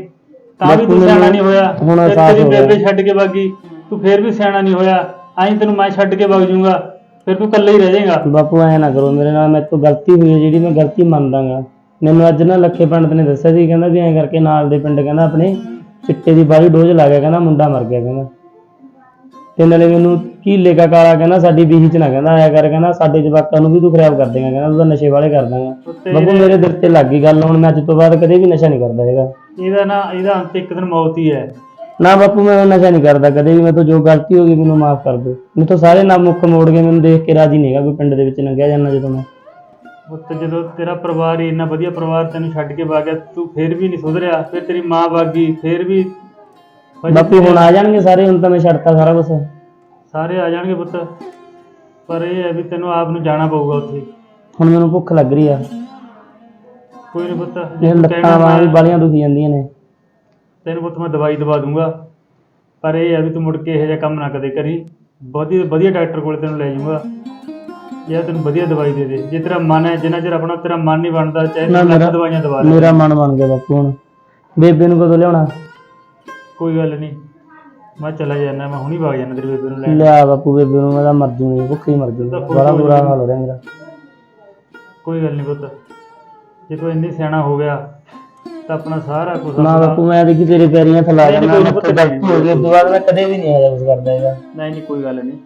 ਤਾਂ ਵੀ ਬਾਪੂ ਤੂੰ ਸਿਆਣਾ ਮੈਨੂੰ ਨਹੀਂ ਹੋਇਆ। ਹੁਣ ਤੇ ਅਹਿਸਾਸ ਤੇਰੀ ਹੋ ਗਿਆ। ਬੇਬੇ ਛੱਡ ਕੇ ਵਾਗੀ ਤੂੰ ਫੇਰ ਵੀ ਸਿਆਣਾ ਨਹੀਂ ਹੋਇਆ ਆਈ ਤੈਨੂੰ ਮੈਂ ਛੱਡ ਕੇ ਵਗ ਜਾਊਂਗਾ ਫਿਰ ਤੂੰ ਇਕੱਲਾ ਹੀ ਰਹਿ ਜਾਏਗਾ। ਬਾਪੂ ਐ ਨਾ ਕਰੋ ਮੇਰੇ ਨਾਲ ਮੇਰੇ ਤੋਂ ਗਲਤੀ ਹੋਈ ਹੈ ਜਿਹੜੀ ਮੈਂ ਗਲਤੀ ਮੰਨਦਾਗਾ। ਮੈਨੂੰ ਅੱਜ ਨਾ ਲੱਖੇ ਪੰਡਤ ਨੇ ਦੱਸਿਆ ਸੀ ਕਹਿੰਦਾ ਵੀ ਐਂ ਕਰਕੇ ਨਾਲ ਦੇ ਪਿੰਡ ਕਹਿੰਦਾ ਆਪਣੇ ਚਿੱਟੇ ਦੀ ਬਾਹਲੀ ਡੋਜ਼ ਲਾ ਗਿਆ ਕਹਿੰਦਾ ਮੁੰਡਾ ਮਰ ਗਿਆ ਕਹਿੰਦਾ। ਤੇ ਨਾਲੇ ਮੈਨੂੰ ਕੀ ਲੇਖਾ ਕਾਲਾ ਕਹਿੰਦਾ ਸਾਡੀ ਬੀਹੀ ਚ ਨਾ ਕਹਿੰਦਾ ਆਇਆ ਕਰ ਕਹਿੰਦਾ ਸਾਡੇ ਜਵਾਕਾਂ ਨੂੰ ਵੀ ਤੂੰ ਖਰਾਬ ਕਰ ਦੇਗਾ ਕਹਿੰਦਾ ਤੂੰ ਤਾਂ ਨਸ਼ੇ ਵਾਲੇ ਕਰ ਦਾਂਗਾ। ਬਾਪੂ ਮੇਰੇ ਦਿਲ ਤੇ ਲੱਗ ਗਈ ਗੱਲ ਹੁਣ ਮੈਂ ਅੱਜ ਤੋਂ ਬਾਅਦ ਕਦੇ ਵੀ ਨਸ਼ਾ ਨਹੀਂ ਕਰਦਾ ਹੈਗਾ। ਇਹਦਾ ਨਾ ਇਹਦਾ ਅੰਤ ਇੱਕ ਦਿਨ ਮੌਤ ਹੀ ਹੈ। ਨਾ ਬਾਪੂ ਮੈਂ ਨਸ਼ਾ ਨਹੀਂ ਕਰਦਾ ਕਦੇ ਵੀ ਮੇਰੇ ਤੋਂ ਜੋ ਗਲਤੀ ਹੋ ਗਈ ਮੈਨੂੰ ਮਾਫ ਕਰ ਦਿਓ। ਮੇਰੇ ਤੋਂ ਸਾਰੇ ਨਾ ਮੁੱਖ ਮੋੜ ਕੇ ਮੈਨੂੰ ਦੇਖ ਕੇ ਰਾਜੀ ਨਹੀਂਗਾ ਕੋਈ ਪਿੰਡ ਦੇ ਵਿੱਚ ਲੰਘਿਆ ਜਾਂਦਾ ਜਦੋਂ ਮੈਂ। ਪੁੱਤ ਜਦੋਂ ਤੇਰਾ ਪਰਿਵਾਰ ਹੀ ਇੰਨਾ ਵਧੀਆ ਪਰਿਵਾਰ ਤੈਨੂੰ ਛੱਡ ਕੇ ਵਗ ਗਿਆ ਤੂੰ ਫੇਰ ਵੀ ਨਹੀਂ ਸੁਧਰਿਆ ਫਿਰ ਤੇਰੀ ਮਾਂ ਵਾਗੀ ਫੇਰ ਵੀ ਬਾਪੂ ਹੁਣ ਆ ਜਾਣਗੇ ਸਾਰੇ ਹੁਣ ਤਾਂ ਮੈਂ ਛੱਡਤਾ ਸਾਰਾ ਕੁਝ ਸਾਰੇ ਆ ਜਾਣਗੇ ਪੁੱਤ ਪਰ ਇਹ ਹੈ ਵੀ ਤੈਨੂੰ ਆਪ ਨੂੰ ਜਾਣਾ ਪਊਗਾ ਉੱਥੇ। ਹੁਣ ਮੈਨੂੰ ਭੁੱਖ ਲੱਗ ਰਹੀ ਆ। ਕੋਈ ਨਹੀਂ ਪੁੱਤ ਜੇ ਤੂੰ ਲੱਤਾਂ ਬਾਹਾਂ ਵੀ ਮੈਂ- ਬਾਲੀਆਂ ਦੁਖੀ ਜਾਂਦੀਆਂ ਨੇ। ਤੈਨੂੰ ਪੁੱਤ ਮੈਂ ਦਵਾਈ ਦਵਾ ਦੂੰਗਾ। ਪਰ ਇਹ ਹੈ ਵੀ ਤੂੰ ਮੁੜ ਕੇ ਇਹੋ ਜਿਹਾ ਕੰਮ ਨਾ ਕਦੇ ਕਰੀ। ਵਧੀਆ ਵਧੀਆ ਡਾਕਟਰ ਕੋਲ ਤੈਨੂੰ ਲੈ ਜਾਊਂਗਾ। ਜਾਂ ਤੈਨੂੰ ਵਧੀਆ ਦਵਾਈ ਦੇ ਦੇ। ਜੇ ਤੇਰਾ ਮਨ ਹੈ ਜਿੰਨਾ ਚਿਰ ਆਪਣਾ ਤੇਰਾ ਮਨ ਨਹੀਂ ਬਣਦਾ ਚਾਹੇ ਨਾ ਤੂੰ ਲੱਖ ਮੇਰਾ- ਦਵਾਈਆਂ ਦਵਾ ਲੈ। ਮੇਰਾ ਮਨ ਬਣ ਗਿਆ ਬਾਪੂ ਹੁਣ। ਬੇਬੇ ਨੂੰ ਕਦੋਂ ਲਿਆਉਣਾ? ਕੋਈ ਗੱਲ ਨਹੀਂ। ਮੈਂ ਚਲਾ ਜਾਣਾ ਮੈਂ ਹੁਣੀ ਵਗ ਜਾਣਾ ਤੇਰੇ ਬੇਬੇ ਨੂੰ ਲੈਣ। ਲਿਆ ਬਾਪੂ ਬੇਬੇ ਨੂੰ ਮੈਂ ਤਾਂ ਮਰ ਜੂਗੀ ਭੁੱਖੇ ਮਰ ਜੂਗੀ। ਤਾਂ ਬੜਾ ਬੁਰਾ। ਹਾਲ ਹੋ ਰਿਹਾ ਮੇਰਾ। ਕੋਈ ਗੱਲ ਨਹੀਂ ਪੁੱਤ। ਜੇ ਤੂੰ ਇੰਨੀ ਸਿਆਣਾ ਹੋ ਗਿਆ ਤਾਂ ਆਪਣਾ ਸਾਰਾ ਕੁਝ ਨਾ ਬਾਪੂ ਮੈਂ ਦੇਖੀ ਤੇਰੇ ਪੈਰੀਆਂ ਥਲਾ ਨਹੀਂ, ਜਾਣਾ ਕੋਈ ਮੈਂ ਪੁੱਤ, ਤੋਂ ਗਲਤੀ ਹੋ ਗਈ ਉਸ ਤੋਂ ਬਾਅਦ ਮੈਂ ਕਦੇ ਵੀ ਨਹੀਂ ਆਇਆ ਕੁਝ ਕਰਦਾ ਹੈਗਾ। ਨਹੀਂ ਨਹੀਂ ਕੋਈ ਗੱਲ ਨਹੀਂ।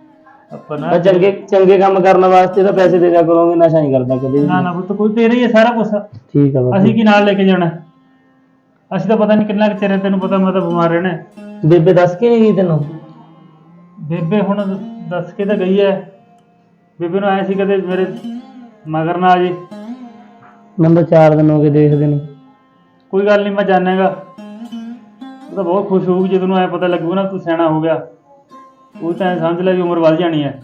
ਆਪਾਂ ਨਾ ਮੈਂ ਚੰਗੇ ਚੰਗੇ ਕੰਮ ਕਰਨ ਵਾਸਤੇ ਤਾਂ ਪੈਸੇ ਦੇ ਦਿਆ ਕਰੋਗੇ ਨਸ਼ਾ ਨਹੀਂ ਕਰਦਾ ਕਦੇ ਵੀ। ਨਾ ਨਾ ਪੁੱਤ ਕੋਈ ਤੇਰਾ ਹੀ ਹੈ ਸਾਰਾ ਕੁਝ ਠੀਕ ਆ ਬਾਪੂ। ਅਸੀਂ ਕੀ ਨਾਲ ਲੈ ਕੇ ਜਾਣਾ? ਅਸੀਂ ਤਾਂ ਪਤਾ ਨਹੀਂ ਕਿੰਨਾ ਕੁ ਚਿਰ ਹੈ, ਤੈਨੂੰ ਪਤਾ ਮੈਂ ਤਾਂ ਬਿਮਾਰ ਰਹਿਣਾ ਹੈ। ਬੇਬੇ ਦੱਸ ਕੇ ਨਹੀਂ ਗਈ ਤੈਨੂੰ? ਬੇਬੇ ਹੁਣ ਦੱਸ ਕੇ ਤਾਂ ਗਈ ਹੈ। ਬੇਬੇ ਨੂੰ ਆਇਆ ਸੀ ਕਦੇ ਮੇਰੇ ਮਗਰ ਨਾ ਆ ਜੇ। ਮੈਨੂੰ ਤਾਂ ਚਾਰ ਦਿਨ ਹੋ ਗਏ ਦੇਖਦੇ ਨੂੰ। ਕੋਈ ਗੱਲ ਨਹੀਂ ਮੈਂ ਜਾਣਾਗਾ। ਉਹ ਤਾਂ ਬਹੁਤ ਖੁਸ਼ ਹੋਊਗੀ ਜੇ ਤੈਨੂੰ ਐ ਪਤਾ ਲੱਗੂਗਾ ਨਾ ਤੂੰ ਸਿਆਣਾ ਹੋ ਗਿਆ। ਉਹ ਤਾਂ ਐਂ ਸਮਝ ਲੈ ਵੀ ਉਮਰ ਵੱਧ ਜਾਣੀ ਹੈ।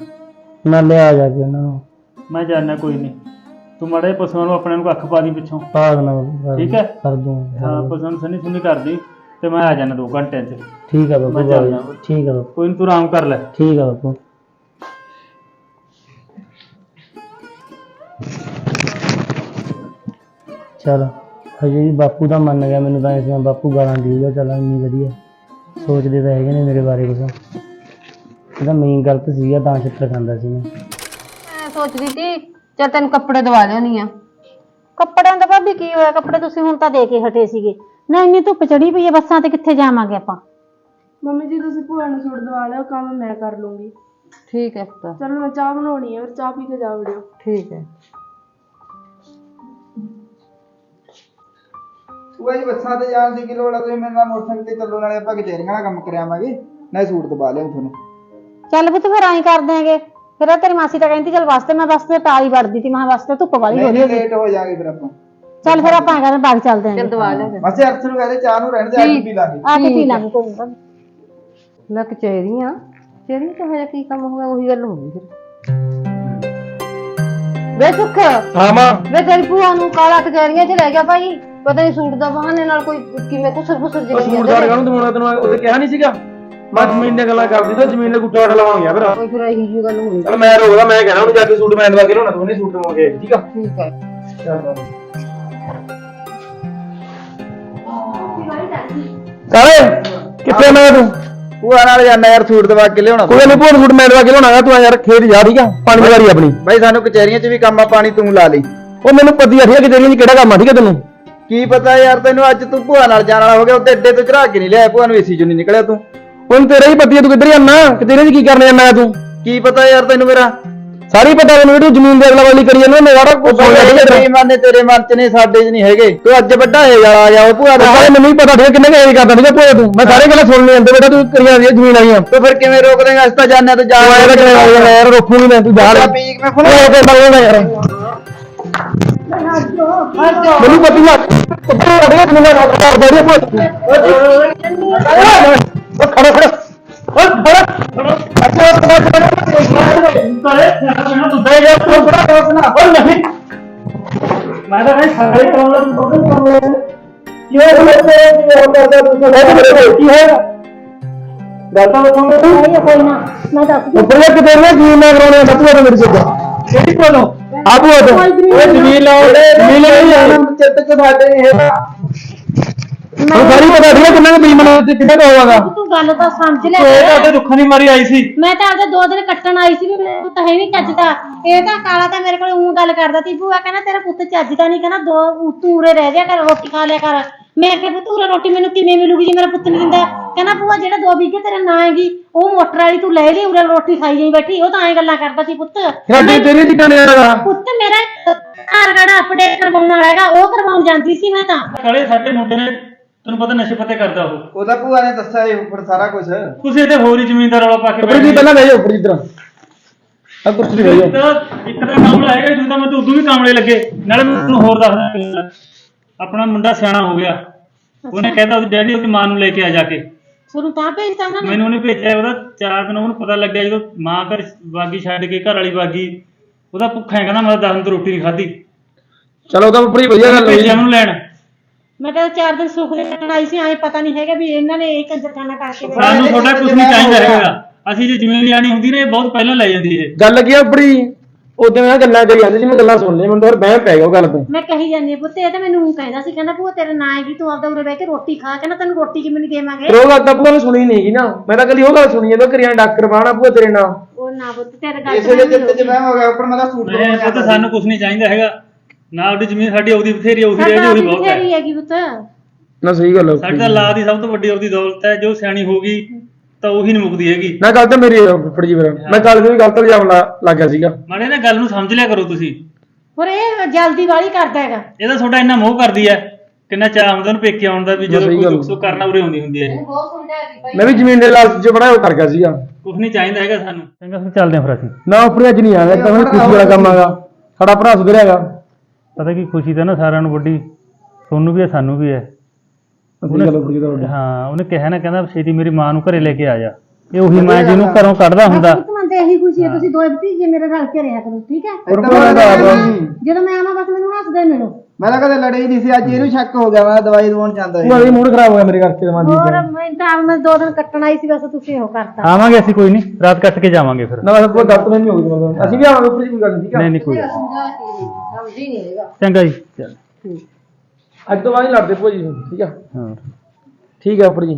ਮੈਂ ਲਿਆ ਜਾ ਕੇ ਉਹਨਾਂ ਨੂੰ। ਮੈਂ ਜਾਣਨਾ ਕੋਈ ਨਹੀਂ ਤੂੰ ਮਾੜੇ ਪਸ਼ੂਆਂ ਨੂੰ ਆਪਣੇ ਨੂੰ ਕੱਖ ਪਾ ਦੀ ਪਿੱਛੋਂ। ਪਾ ਦੇਣਾ ਬਾਪੂ, ਪਾ ਠੀਕ। ਹੈ? ਕਰ ਦੂੰ। ਹਾਂ ਪਸ਼ੂਆਂ ਨੂੰ ਸੰਨੀ ਸੁਣੀ ਕਰਦੀ ਤੇ ਮੈਂ ਆ ਜਾਣਾ 2 ਘੰਟਿਆਂ 'ਚ। ਠੀਕ ਆ ਬਾਪੂ ਮੈਂ ਚੱਲ। ਜਾਵਾਂ। ਠੀਕ ਆ ਬਾਪੂ। ਕੋਈ ਨੀ ਤੂੰ ਆਰਾਮ ਕਰ ਲੈ। ਠੀਕ ਆ ਬਾਪੂ। ਚਲ। ਹਜੇ ਵੀ ਬਾਪੂ ਦਾ ਮੰਨ ਗਿਆ ਮੈਨੂੰ ਤਾਂ ਇਸ ਵਾਰ ਬਾਪੂ ਗਾਲਾਂ ਦੇਊਗਾ ਚੱਲ ਇੰਨੀ ਵਧੀਆ। ਸੋਚਦੇ ਤਾਂ ਹੈਗੇ ਨੇ ਮੇਰੇ ਬਾਰੇ ਕੁਛ। ਇਹਦਾ ਮੇਨ ਗਲਤ ਸੀਗਾ ਤਾਂ ਛਿੱਤਰ ਖਾਂਦਾ ਸੀ ਮੈਂ। ਮੈਂ ਸੋਚਦੀ ਸੀ ਚੱਲ ਤੈਨੂੰ ਕੱਪੜੇ ਦਵਾ ਲਿਆਉਣੀ ਆ। ਕੱਪੜਿਆਂ ਦਾ ਭਾਬੀ ਕੀ ਹੋਇਆ? ਕੱਪੜੇ ਤੁਸੀਂ ਹੁਣ ਤਾਂ ਦੇ ਕੇ ਹਟੇ ਸੀਗੇ। ਨਾ ਇੰਨੀ ਧੁੱਪ ਚੜੀ ਪਈ ਹੈ ਬੱਸਾਂ ਤੇ ਕਿੱਥੇ ਜਾਵਾਂਗੇ ਆਪਾਂ? ਮੰਮੀ ਜੀ ਤੁਸੀਂ ਭੂਆ ਨੂੰ ਸੂਟ ਦਵਾ ਲਿਓ ਕੰਮ ਮੈਂ ਕਰ ਲੂੰਗੀ। ਠੀਕ ਹੈ ਪੁੱਤ। ਚਲੋ ਮੈਂ ਚਾਹ ਬਣਾਉਣੀ ਹੈ ਫਿਰ ਚਾਹ ਪੀ ਕੇ ਜਾ ਵੜਿਓ। ਠੀਕ ਹੈ। ਤੂੰ ਜੀ ਬੱਸਾਂ ਤੇ ਜਾਣ ਦੀ ਕੀ ਲੋੜ ਆ? ਤੁਸੀਂ ਮੇਰੇ ਨਾਲ ਮੋਟਰਸਾਈਕਲ ਤੇ ਚੱਲੋ ਨਾਲੇ ਆਪਾਂ ਕਚਹਿਰੀਆਂ ਦਾ ਕੰਮ ਕਰਿਆਵਾਂਗੇ ਨਾਲੇ ਸੂਟ ਦਬਾ ਲਿਆਉਂ ਤੁਹਾਨੂੰ। ਚੱਲ ਪੁੱਤ ਫਿਰ ਐਂ ਕਰ ਦਿਆਂਗੇ ਫਿਰ ਆਹ ਤੇਰੀ ਮਾਸੀ ਤਾਂ ਕਹਿੰਦੀ ਚੱਲ ਵਾਸਤੇ ਮੈਂ ਵਾਸਤੇ ਟਾਲੀ ਵੜਦੀ ਤੀ ਮੈਂ ਕਿਹਾ ਵਾਸਤੇ ਧੁੱਪ ਵਾਲੀ ਹੋ ਨਹੀਂ ਰਹੀ ਲੇਟ ਹੋ ਜਾਾਂਗੇ ਫਿਰ ਆਪਾਂ। ਚੱਲ ਫਿਰ ਆਪਾਂ ਐਂ ਕਰਦੇ ਬਾਗ ਚੱਲਦੇ ਆਂ ਚੱਲ ਦਵਾ ਫਿਰ। ਮਾਸੇ ਅਰਥ ਨੂੰ ਕਹਿੰਦੇ ਚਾਹ ਨੂੰ ਰਹਿਣ ਦੇ ਅੱਜ ਪੀ ਲਾਂਗੇ। ਆ ਕੇ ਪੀ ਲਾਂਗੇ। ਕੋਈ ਨੀ ਭਾਬੀ। ਮੈਂ ਕਚਹਿਰੀਆਂ ਕਚਹਿਰੀਆਂ ਤਾਂ ਹਜੇ ਕੀ ਕੰਮ ਹੋਇਆ ਉਹੀ ਗੱਲ ਹੋ ਗਈ ਫਿਰ। ਵੇ ਸੁੱਖ। ਹਾਂ ਮਾਂ। ਵੇ ਤੇਰੀ ਭੂਆ ਨੂੰ ਕਾਲਾ ਕਚਹਿਰੀਆਂ 'ਚ ਲੈ ਗਿਆ ਭਾਈ। ਪਤਾ ਨਹੀਂ ਸੂਟ ਦਾ ਬਹਾਨੇ ਨਾਲ ਕੋਈ ਕਿਵੇਂ ਕੁਸਰ ਕੁਸਰ ਉਹ ਜਿਹਾ ਸੂਟ ਸਾੜ ਕਾਹਨੂੰ ਦਵਾਉਣਾ ਤੈਨੂੰ ਉਹਦੇ ਕਿਹਾ ਨਹੀਂ ਸੀਗਾ? ਮੈਂ ਜ਼ਮੀਨ ਦੀਆਂ ਗੱਲਾਂ ਕਰਦੀ ਤਾਂ ਜ਼ਮੀਨ ਦੇ ਗੁੱਟਾ ਵਟ ਲਵਾਂਗੇ ਫਿਰ। ਕੋਈ ਫਿਰ ਇਹੀ ਜਿਹੀ ਗੱਲ ਹੋਣੀ। ਚਲ ਮੈਂ ਰੋਕਦਾ ਮੈਂ ਕਹਿਣਾ ਉਹਨੂੰ ਜਾ ਕੇ ਸੂਟ ਮੈਂ ਦਵਾ ਕੇ ਲਿਆਉਣਾ ਤੂੰ ਨਹੀਂ ਸੂਟ ਦਵਾ ਕੇ ਠੀਕ ਆ। ਠੀਕ ਹੈ ਕਾਲੇ ਕਿੱਥੇ ਮੈਂ ਤੂੰ? ਭੂਆ ਨਾਲ ਜਾਣਾ ਯਾਰ ਸੂਟ ਦਵਾ ਕੇ ਲਿਆਉਣਾ। ਕੋਈ ਨਹੀਂ ਭੋਰ ਸੂਟ ਮੈਂ ਦਵਾ ਕੇ ਲਿਆਉਣਾ ਤੂੰ ਆ ਯਾਰ ਖੇਤ ਜਾ ਠੀਕ ਆ? ਪਾਣੀ ਵਾਲੀ ਆਪਣੀ। ਬਾਈ ਸਾਨੂੰ ਕਚਹਿਰੀਆਂ 'ਚ ਵੀ ਕੰਮ ਆ ਪਾਣੀ ਤੂੰ ਲਾ ਲਈ। ਉਹ ਮੈਨੂੰ ਪਤੀ ਆ ਠੀਕ ਆ ਕਿ ਤੇਰੀਆਂ 'ਚ ਕਿਹੜਾ ਕੰਮ ਆ ਠੀਕ ਆ ਤੈਨੂੰ? ਕੀ ਪਤਾ ਯਾਰ ਤੈਨੂੰ ਅੱਜ ਤੂੰ ਭੂਆ ਨਾਲ ਜਾਣ ਵਾਲਾ ਹੋ ਗਿਆ ਉੱਤੇ ਅੱਡੇ ਤੋਂ ਚੜਾ ਕੇ ਨਹੀਂ ਲਿਆਇਆ ਭੂਆ ਨੂੰ ਏਸੀ 'ਚੋਂ ਨਹੀਂ ਨਿਕਲਿਆ ਤੂੰ। ਹੁਣ ਤੇਰਾ ਹੀ ਪਤੀ ਆ ਤੂੰ ਕਿੱਧਰ ਜਾਣਾ ਕਿ ਤੇਰੇ 'ਚ ਕੀ ਕਰਨ ਜਾਣਾ ਤੂੰ? ਕੀ ਪਤਾ ਯਾਰ ਤੈਨੂੰ ਮੇਰਾ? ਸਾਰੀ ਪਤਾ ਮੈਨੂੰ ਜਿਹੜੀ ਜ਼ਮੀਨ ਦੇ ਅਗਲਾ ਵਾਲੀ ਕਰੀ ਜਾਂਦਾ ਮੇਰਾ ਤਾਂ ਕੁਝ ਹੋ ਨੇ ਤੇਰੇ ਮਨ 'ਚ ਨਹੀਂ ਸਾਡੇ 'ਚ ਨਹੀਂ ਹੈਗੇ। ਤੂੰ ਅੱਜ ਵੱਡਾ ਏਜ ਵਾਲਾ ਆ ਜਾ ਉਹ ਭੂਆ ਦਾ ਸਾਰੇ ਮੈਨੂੰ ਹੀ ਪਤਾ ਠੀਕ ਕਿੰਨੇ ਕੁ ਏਜ ਕਰਦਾ ਠੀਕ ਭੋਏ ਤੂੰ। ਮੈਂ ਸਾਰੇ ਗੱਲਾਂ ਸੁਣ ਲਈ ਜਾਂਦੇ ਬੇਟਾ ਤੂੰ ਕਰੀਆਂ ਦੀਆਂ ਜ਼ਮੀਨ ਆਈਆਂ ਤੂੰ ਫਿਰ ਕਿਵੇਂ ਰੋਕ ਦੇਂਗਾ ਅਸੀਂ ਤਾਂ ਜਾਣਿਆ ਤੇ ਜਾ ਤੂੰ ਆਇਆ ਤਾਂ ਕਿਵੇਂ ਆ ਜਾਣਾ ਯਾਰ ਰੋਕੂਗੀ ਮੈਂ ਤੂੰ ਜਾ ਲੈ ਪੀਕ ਮੈਂ ਫੁੱਲ ਹੋ ਕੇ ਮਰ ਜਾਣਾ ਯਾਰ। ਮੈਨੂੰ ਪਤੀ ਆ ਕੁੱਤੇ ਅੜੇ ਤੈਨੂੰ ਮੈਂ ਰਾਤ ਕਰ ਬੜੀ ਭੋਏ ਉਹ ਖੜਾ ਖੜਾ ਉਹ ਖੜਾ ਅੱਛਾ ਖੜਾ ਖੜਾ ਤਾਰੇ ਸਿਆਣਾ ਤੂੰ ਦੇ ਜਾ ਤੂੰ ਬੜਾ ਹੋਸਨਾ ਉਹ ਨਹੀਂ ਮੈਂ ਤਾਂ ਨਹੀਂ ਸਾਰੇ ਕਰਾਉਣਾ ਤੂੰ ਬਹੁਤ ਕਰਾਉਣਾ ਕਿਉਂ ਲੱਗੇ ਕਿ ਉਹ ਕਰਦਾ ਤੂੰ ਤਾਂ ਕੀ ਹੈ ਗੱਲ ਤਾਂ ਬਤਾਉਂਦਾ ਤੂੰ ਨਹੀਂ ਕੋਈ ਨਾ ਮੈਂ ਦੱਸ ਦੂੰ ਉੱਪਰ ਜਾ ਕੇ ਤੇਰੇ ਕੀ ਨਾ ਕਰਾਉਣੇ ਆ ਤੂੰ ਤਾਂ ਮੇਰੇ ਸਿੱਧਾ ਕਿਹੜੀ ਕੋਲੋਂ ਆਪੂ ਉਹ ਓਏ ਜ਼ਮੀਨ ਲਾਓ। ਜ਼ਮੀਨ ਨਹੀਂ ਆਣਾ ਚਿੱਤ 'ਚ ਸਾਡੇ ਨਹੀਂ ਹੈਗਾ ਉਹ ਸਾਰੀ ਪਤਾ ਠੀਕ ਹੈ ਕਿੰਨਾ ਕੁ ਬੀਮਨ ਤੇ ਕਿੱਥੇ ਦਾ ਹੋਵਾਗਾ ਤੂੰ ਗੱਲ ਤਾਂ ਸਮਝ ਲੈ। ਇਹ ਤਾਂ ਤੇ ਦੁੱਖਾਂ ਦੀ ਮਾਰੀ ਆਈ ਸੀ। ਮੈਂ ਤਾਂ ਆਪਦੇ ਦੋ ਦਿਨ ਕੱਟਣ ਆਈ ਸੀ ਵੀ ਮੇਰਾ ਪੁੱਤ ਹੈ ਨਹੀਂ ਚੱਜਦਾ ਇਹ ਤਾਂ ਕਾਲਾ ਤਾਂ ਮੇਰੇ ਕੋਲ ਉਹ ਗੱਲ ਕਰਦਾ ਸੀ ਭੂਆ ਕਹਿੰਦਾ ਤੇਰਾ ਪੁੱਤ ਚੱਜਦਾ ਨਹੀਂ ਕਹਿੰਦਾ ਦੋ ਤੂਰੇ ਰਹਿ ਜਾ ਕਰ ਰੋਟੀ ਖਾ ਲਿਆ ਕਰ। ਮੈਂ ਕਿਹਾ ਪੁੱਤ ਉਰੇ ਰੋਟੀ ਮੈਨੂੰ ਕਿਵੇਂ ਮਿਲੂਗੀ ਜੇ ਮੇਰਾ ਪੁੱਤ ਨਹੀਂ ਦਿੰਦਾ? ਕਹਿੰਦਾ ਭੂਆ ਜਿਹੜਾ ਦੋ ਬੀਗੇ ਤੇਰੇ ਨਾਂ ਹੈਗੀ ਉਹ ਮੋਟਰ ਵਾਲੀ ਤੂੰ ਲੈ ਲਈ ਉਰੇ ਰੋਟੀ ਖਾਈ ਜਾਈ ਬੈਠੀ ਉਹ ਤਾਂ ਐਂ ਗੱਲਾਂ ਕਰਦਾ ਸੀ ਪੁੱਤ। ਸਾਡੇ ਤੇਰੇ ਟਿਕਾਣੇ ਆਗਾ ਪੁੱਤ ਮੇਰਾ ਆਧਾਰ ਕਾਰਡ ਅਪਡੇਟ ਕਰਵਾਉਣ ਵਾਲਾ ਹੈਗਾ ਉਹ ਕਰਵਾਉਣ ਜਾਂਦੀ ਸੀ ਮੈਂ ਤਾਂ। ਕਾਲੇ ਸਾਡੇ ਮੁੰਡੇ ਨੇ ਤੈਨੂੰ ਪਤਾ ਨਸ਼ੇ ਪੱਤੇ ਕਰਦਾ ਉਹ। ਉਹਦਾ ਭੂਆ ਨੇ ਦੱਸਿਆ ਇਹ ਉੱਪਰ ਸਾਰਾ ਕੁਝ ਤੁਸੀਂ ਇਹਦੇ ਹੋਰ ਹੀ ਜ਼ਮੀਨਦਾਰ ਰੌਲਾ ਪਾ ਕੇ ਉੱਪਰ ਜੀ ਪਹਿਲਾਂ ਲੈ ਜਾ ਉੱਪਰ ਜਿੱਧਰ ਆ ਕੁਰਸੀ ਤੇ ਬਹਿ ਜਾ ਤਾਂ ਇੱਕ ਤਾਂ ਕਾਮਲਾ ਹੈਗਾ ਦੂਜਾ ਮੈਂ ਤਾਂ ਉਦੋਂ ਵੀ ਕਾਮਲੇ ਲੱਗੇ। ਨਾਲੇ ਮੈਂ ਤੁਹਾਨੂੰ ਹੋਰ ਦੱਸਦਾ। ਆਪਣਾ ਮੁੰਡਾ ਸਿਆਣਾ ਹੋ ਗਿਆ। ਉਹਨੇ ਕਹਿੰਦਾ ਉਹਦੀ ਡੈਡੀ ਉਹਦੀ ਮਾਂ ਨੂੰ ਲੈ ਕੇ ਆ ਜਾ ਕੇ। ਤੁਹਾਨੂੰ ਤਾਂ ਭੇਜਤਾ ਉਹਨਾਂ ਨੇ? ਮੈਨੂੰ ਉਹਨੇ ਭੇਜਿਆ ਉਹਦਾ। ਚਾਰ ਦਿਨ ਉਹਨੂੰ ਪਤਾ ਲੱਗਿਆ ਜਦੋਂ ਮਾਂ ਘਰ ਬਾਗੀ ਛੱਡ ਕੇ ਘਰ ਵਾਲੀ ਬਾਗੀ ਉਹਦਾ ਭੁੱਖਾ ਹੈ ਕਹਿੰਦਾ ਮੈਂ ਤਾਂ ਦਸ ਦਿਨ ਤੋਂ ਰੋਟੀ ਨਹੀਂ ਖਾਧੀ। ਚਲੋ ਉਹ ਤਾਂ ਬੜੀ ਵਧੀਆ ਗੱਲ ਹੋਈ। ਭੇਜਿਆ ਲੈਣ। ਮੈਂ ਤਾਂ ਚਾਰ ਦਿਨ ਸੁੱਖ ਦੇ ਨਾਲ ਆਈ ਸੀ ਐਂ ਪਤਾ ਨਹੀਂ ਹੈਗਾ ਵੀ ਇਹਨਾਂ ਨੇ ਇਹ ਕੰਜਰਖਾਨਾ ਕਰਕੇ ਬੈਠੇ ਸਾਨੂੰ ਤੁਹਾਡਾ ਕੁਝ ਨਹੀਂ ਚਾਹੀਦਾ ਹੈਗਾ। ਅਸੀਂ ਜੇ ਜ਼ਮੀਨ ਲੈਣੀ ਹੁੰਦੀ ਨਾ ਇਹ ਬਹੁਤ ਪਹਿਲਾਂ ਲੈ ਜਾਂਦੀ ਇਹ। ਗੱਲ ਕੀ ਆ ਬੜੀ? ਉਦੋਂ ਮੈਂ ਗੱਲਾਂ ਕਰੀ ਜਾਂਦੀ ਸੀ ਮੈਂ ਗੱਲਾਂ ਸੁਣ ਲਈ ਮੈਨੂੰ ਤਾਂ ਹੋਰ ਬਹਿ ਪੈ ਗਿਆ ਉਹ ਗੱਲ ਤੋਂ। ਮੈਂ ਕਹੀ ਜਾਂਦੀ ਹਾਂ, ਪੁੱਤ ਇਹ ਤਾਂ ਮੈਨੂੰ ਊਂ ਕਹਿੰਦਾ ਸੀ ਕਹਿੰਦਾ ਭੂਆ ਤੇਰੇ ਨਾਂ ਹੈਗੀ ਤੂੰ ਆਪਦਾ ਉਰੇ ਬਹਿ ਕੇ ਰੋਟੀ ਖਾ ਕਹਿੰਦਾ ਤੈਨੂੰ ਰੋਟੀ ਕਿਵੇਂ ਨਹੀਂ ਦੇਵਾਂਗੇ? ਪਰ ਉਹ ਗੱਲ ਤਾਂ ਨੇ ਸੁਣੀ ਨਹੀਂ ਗੀ ਨਾ। ਮੈਂ ਤਾਂ ਕੱਲੀ ਉਹ ਗੱਲ ਸੁਣੀ ਜਦੋਂ ਕਰੀਆਂ ਡਾਕਟਰ ਬਾਣਾ ਭੂਆ ਤੇਰੇ ਨਾਲ ਉਹ ਨਾ ਪੁੱਤ ਤੇਰੇ ਗੱਲ ਇਸੇ ਦੇ ਚਿੱਤ 'ਚ ਮੈਂ ਹੋ ਗਿਆ ਉੱਪਰ ਮੈਂ ਤਾਂ ਸੂਟ ਇਹ ਪੁੱਤ ਸਾਨੂੰ ਕੁਝ ਨਹੀਂ ਚਾਹੀਦਾ ਹੈਗਾ। ਨਾ ਉਹਦੀ ਜ਼ਮੀਨ ਸਾਡੀ ਉਹਦੀ ਬਥੇਰੀ ਉਹੀ ਰਹਿ ਜੀ ਉਹੀ ਬਹੁਤ ਹੈ। ਹੈਗੀ ਪੁੱਤ। ਨਾ ਸਹੀ ਗੱਲ ਸਾਡੀ ਤਾਂ ਲਾ ਦੀ ਸਭ ਤੋਂ ਵੱਡੀ ਉਹਦੀ ਦੌਲਤ ਹੈ ਜੋ ਸਿਆਣੀ ਹੋਗੀ ਤਾਂ ਉਹੀ ਨਹੀਂ ਮੁੱਕਦੀ ਹੈਗੀ। ਨਾ ਗੱਲ ਤਾਂ ਮੇਰੀ ਫੜ ਜੀ ਫਿਰ। ਮੈਂ ਕੱਲ ਵੀ ਗਲਤ ਇਲਜ਼ਾਮ ਲਾ ਲੱਗ ਗਿਆ ਸੀਗਾ। ਮਾੜੇ ਨਾ ਗੱਲ ਨੂੰ ਸਮਝ ਲਿਆ ਕਰੋ ਤੁਸੀਂ। ਪਰ ਇਹ ਜਲਦੀ ਵਾਲੀ ਕਰਦਾ ਹੈਗਾ। ਇਹਦਾ ਤੁਹਾਡਾ ਇੰਨਾ ਮੋਹ ਕਰਦੀ ਹੈ ਕਿੰਨਾ ਚਾਹ ਹੁੰਦਾ ਉਹਨੂੰ ਪੇਕੇ ਆਉਣ ਦਾ ਵੀ ਜਦੋਂ ਕੋਈ। ਦੁੱਖ ਸੁੱਖ ਕਰਨਾ ਉਰੇ ਹੁੰਦੀ ਹੁੰਦੀ ਹੈ। ਇਹ ਬਹੁਤ ਸਮਝਾਇਆ ਸੀ ਭਾਈ। ਮੈਂ ਵੀ ਜ਼ਮੀਨ ਦੇ ਲਾਲਚ ਚ ਬੜਾ ਉਹ ਕਰ ਗਿਆ ਸੀਗਾ। ਕੁਝ ਨਹੀਂ ਚਾਹੀਦਾ ਹੈਗਾ ਸਾਨੂੰ। ਚੰਗਾ ਫਿਰ ਚੱਲਦੇ ਹਾਂ ਫਿਰ ਅਸੀਂ। ਨਾ ਉੱਪਰ ਅੱਜ ਨਹੀਂ ਆਇਆ ਤਾਂ ਖੁਸ਼ੀ ਵਾਲਾ ਕੰਮ ਆਗਾ ਸਾਡਾ ਭਰਾ ਸੁਧਰਿਆਗਾ ਪਤਾ ਕੀ ਖੁਸ਼ੀ ਤਾਂ ਨਾ ਸਾਰਿਆਂ ਨੂੰ ਵੱਡੀ ਤੁਹਾਨੂੰ ਵੀ ਹੈ ਸਾਨੂੰ ਵੀ ਹੈ। ਗੱਲ ਹਾਂ ਉਹਨੇ ਕਿਹਾ ਨਾ ਕਹਿੰਦਾ ਛੇਤੀ ਮੇਰੀ ਮਾਂ ਨੂੰ ਘਰੇ ਲੈ ਕੇ ਆ ਜਾ। ਇਹ ਉਹੀ ਮਾਂ ਜਿਹਨੂੰ ਘਰੋਂ ਕੱਢਦਾ ਹੁੰਦਾ। ਪੁੱਤ ਮੈਂ ਤੇ ਇਹੀ ਖੁਸ਼ੀ ਹੈ। ਤੁਸੀਂ ਦੋਏ ਭਤੀਜੇ ਮੇਰੇ ਰਲ ਕੇ ਰਿਹਾ ਕਰੋ ਠੀਕ ਹੈ? ਹੋਰ ਭੂਆ ਦਾ ਜਦੋਂ ਮੈਂ ਆਵਾਂ ਬਸ ਮੈਨੂੰ ਹੱਸਦੇ ਮਿਲੋ। ਮੈਂ ਤਾਂ ਕਦੇ ਲੜੇ ਹੀ ਨਹੀਂ ਸੀ ਅੱਜ ਇਹਨੂੰ ਸ਼ੱਕ ਹੋ ਗਿਆ ਮੈਂ ਦਵਾਈ ਦਵਾਉਣ ਜਾਂਦਾ ਭੂਆ ਦੀ ਮੂਡ ਖਰਾਬ ਹੋ ਗਿਆ ਮੇਰੇ ਕਰਕੇ ਦਵਾਂ ਦੀ। ਹੋਰ ਮੈਂ ਤਾਂ ਮੈਂ ਦੋ ਦਿਨ ਕੱਟਣ ਆਈ ਸੀ ਬਸ ਤੁਸੀਂ ਉਹ ਕਰਤਾ। ਆਵਾਂਗੇ ਅਸੀਂ ਕੋਈ ਨਹੀਂ ਰਾਤ ਕੱਟ ਕੇ ਜਾਵਾਂਗੇ ਫਿਰ। ਨਾ ਬਸ ਕੋਈ ਗਲਤ ਨਹੀਂ ਹੋ ਗਈ ਮਤਲਬ। ਅਸੀਂ ਵੀ ਆਵਾਂਗੇ ਉੱਪਰ ਜੀ ਕੋਈ ਗੱਲ ਨਹੀਂ ਠੀਕ ਆ? ਨਹੀਂ ਨਹੀਂ ਕੋਈ ਸਮਝੀ ਨਹੀਂ ਹੈਗਾ। ਚੰਗਾ ਜੀ ਚੱਲ। ਅੱਜ ਤੋਂ ਬਾਅਦ ਨਹੀਂ ਲੜਦੇ ਭੂਆ ਜੀ ਠੀਕ ਆ? ਹਾਂ। ਠੀਕ ਉੱਪਰ ਹੈ ਆ ਜਾ।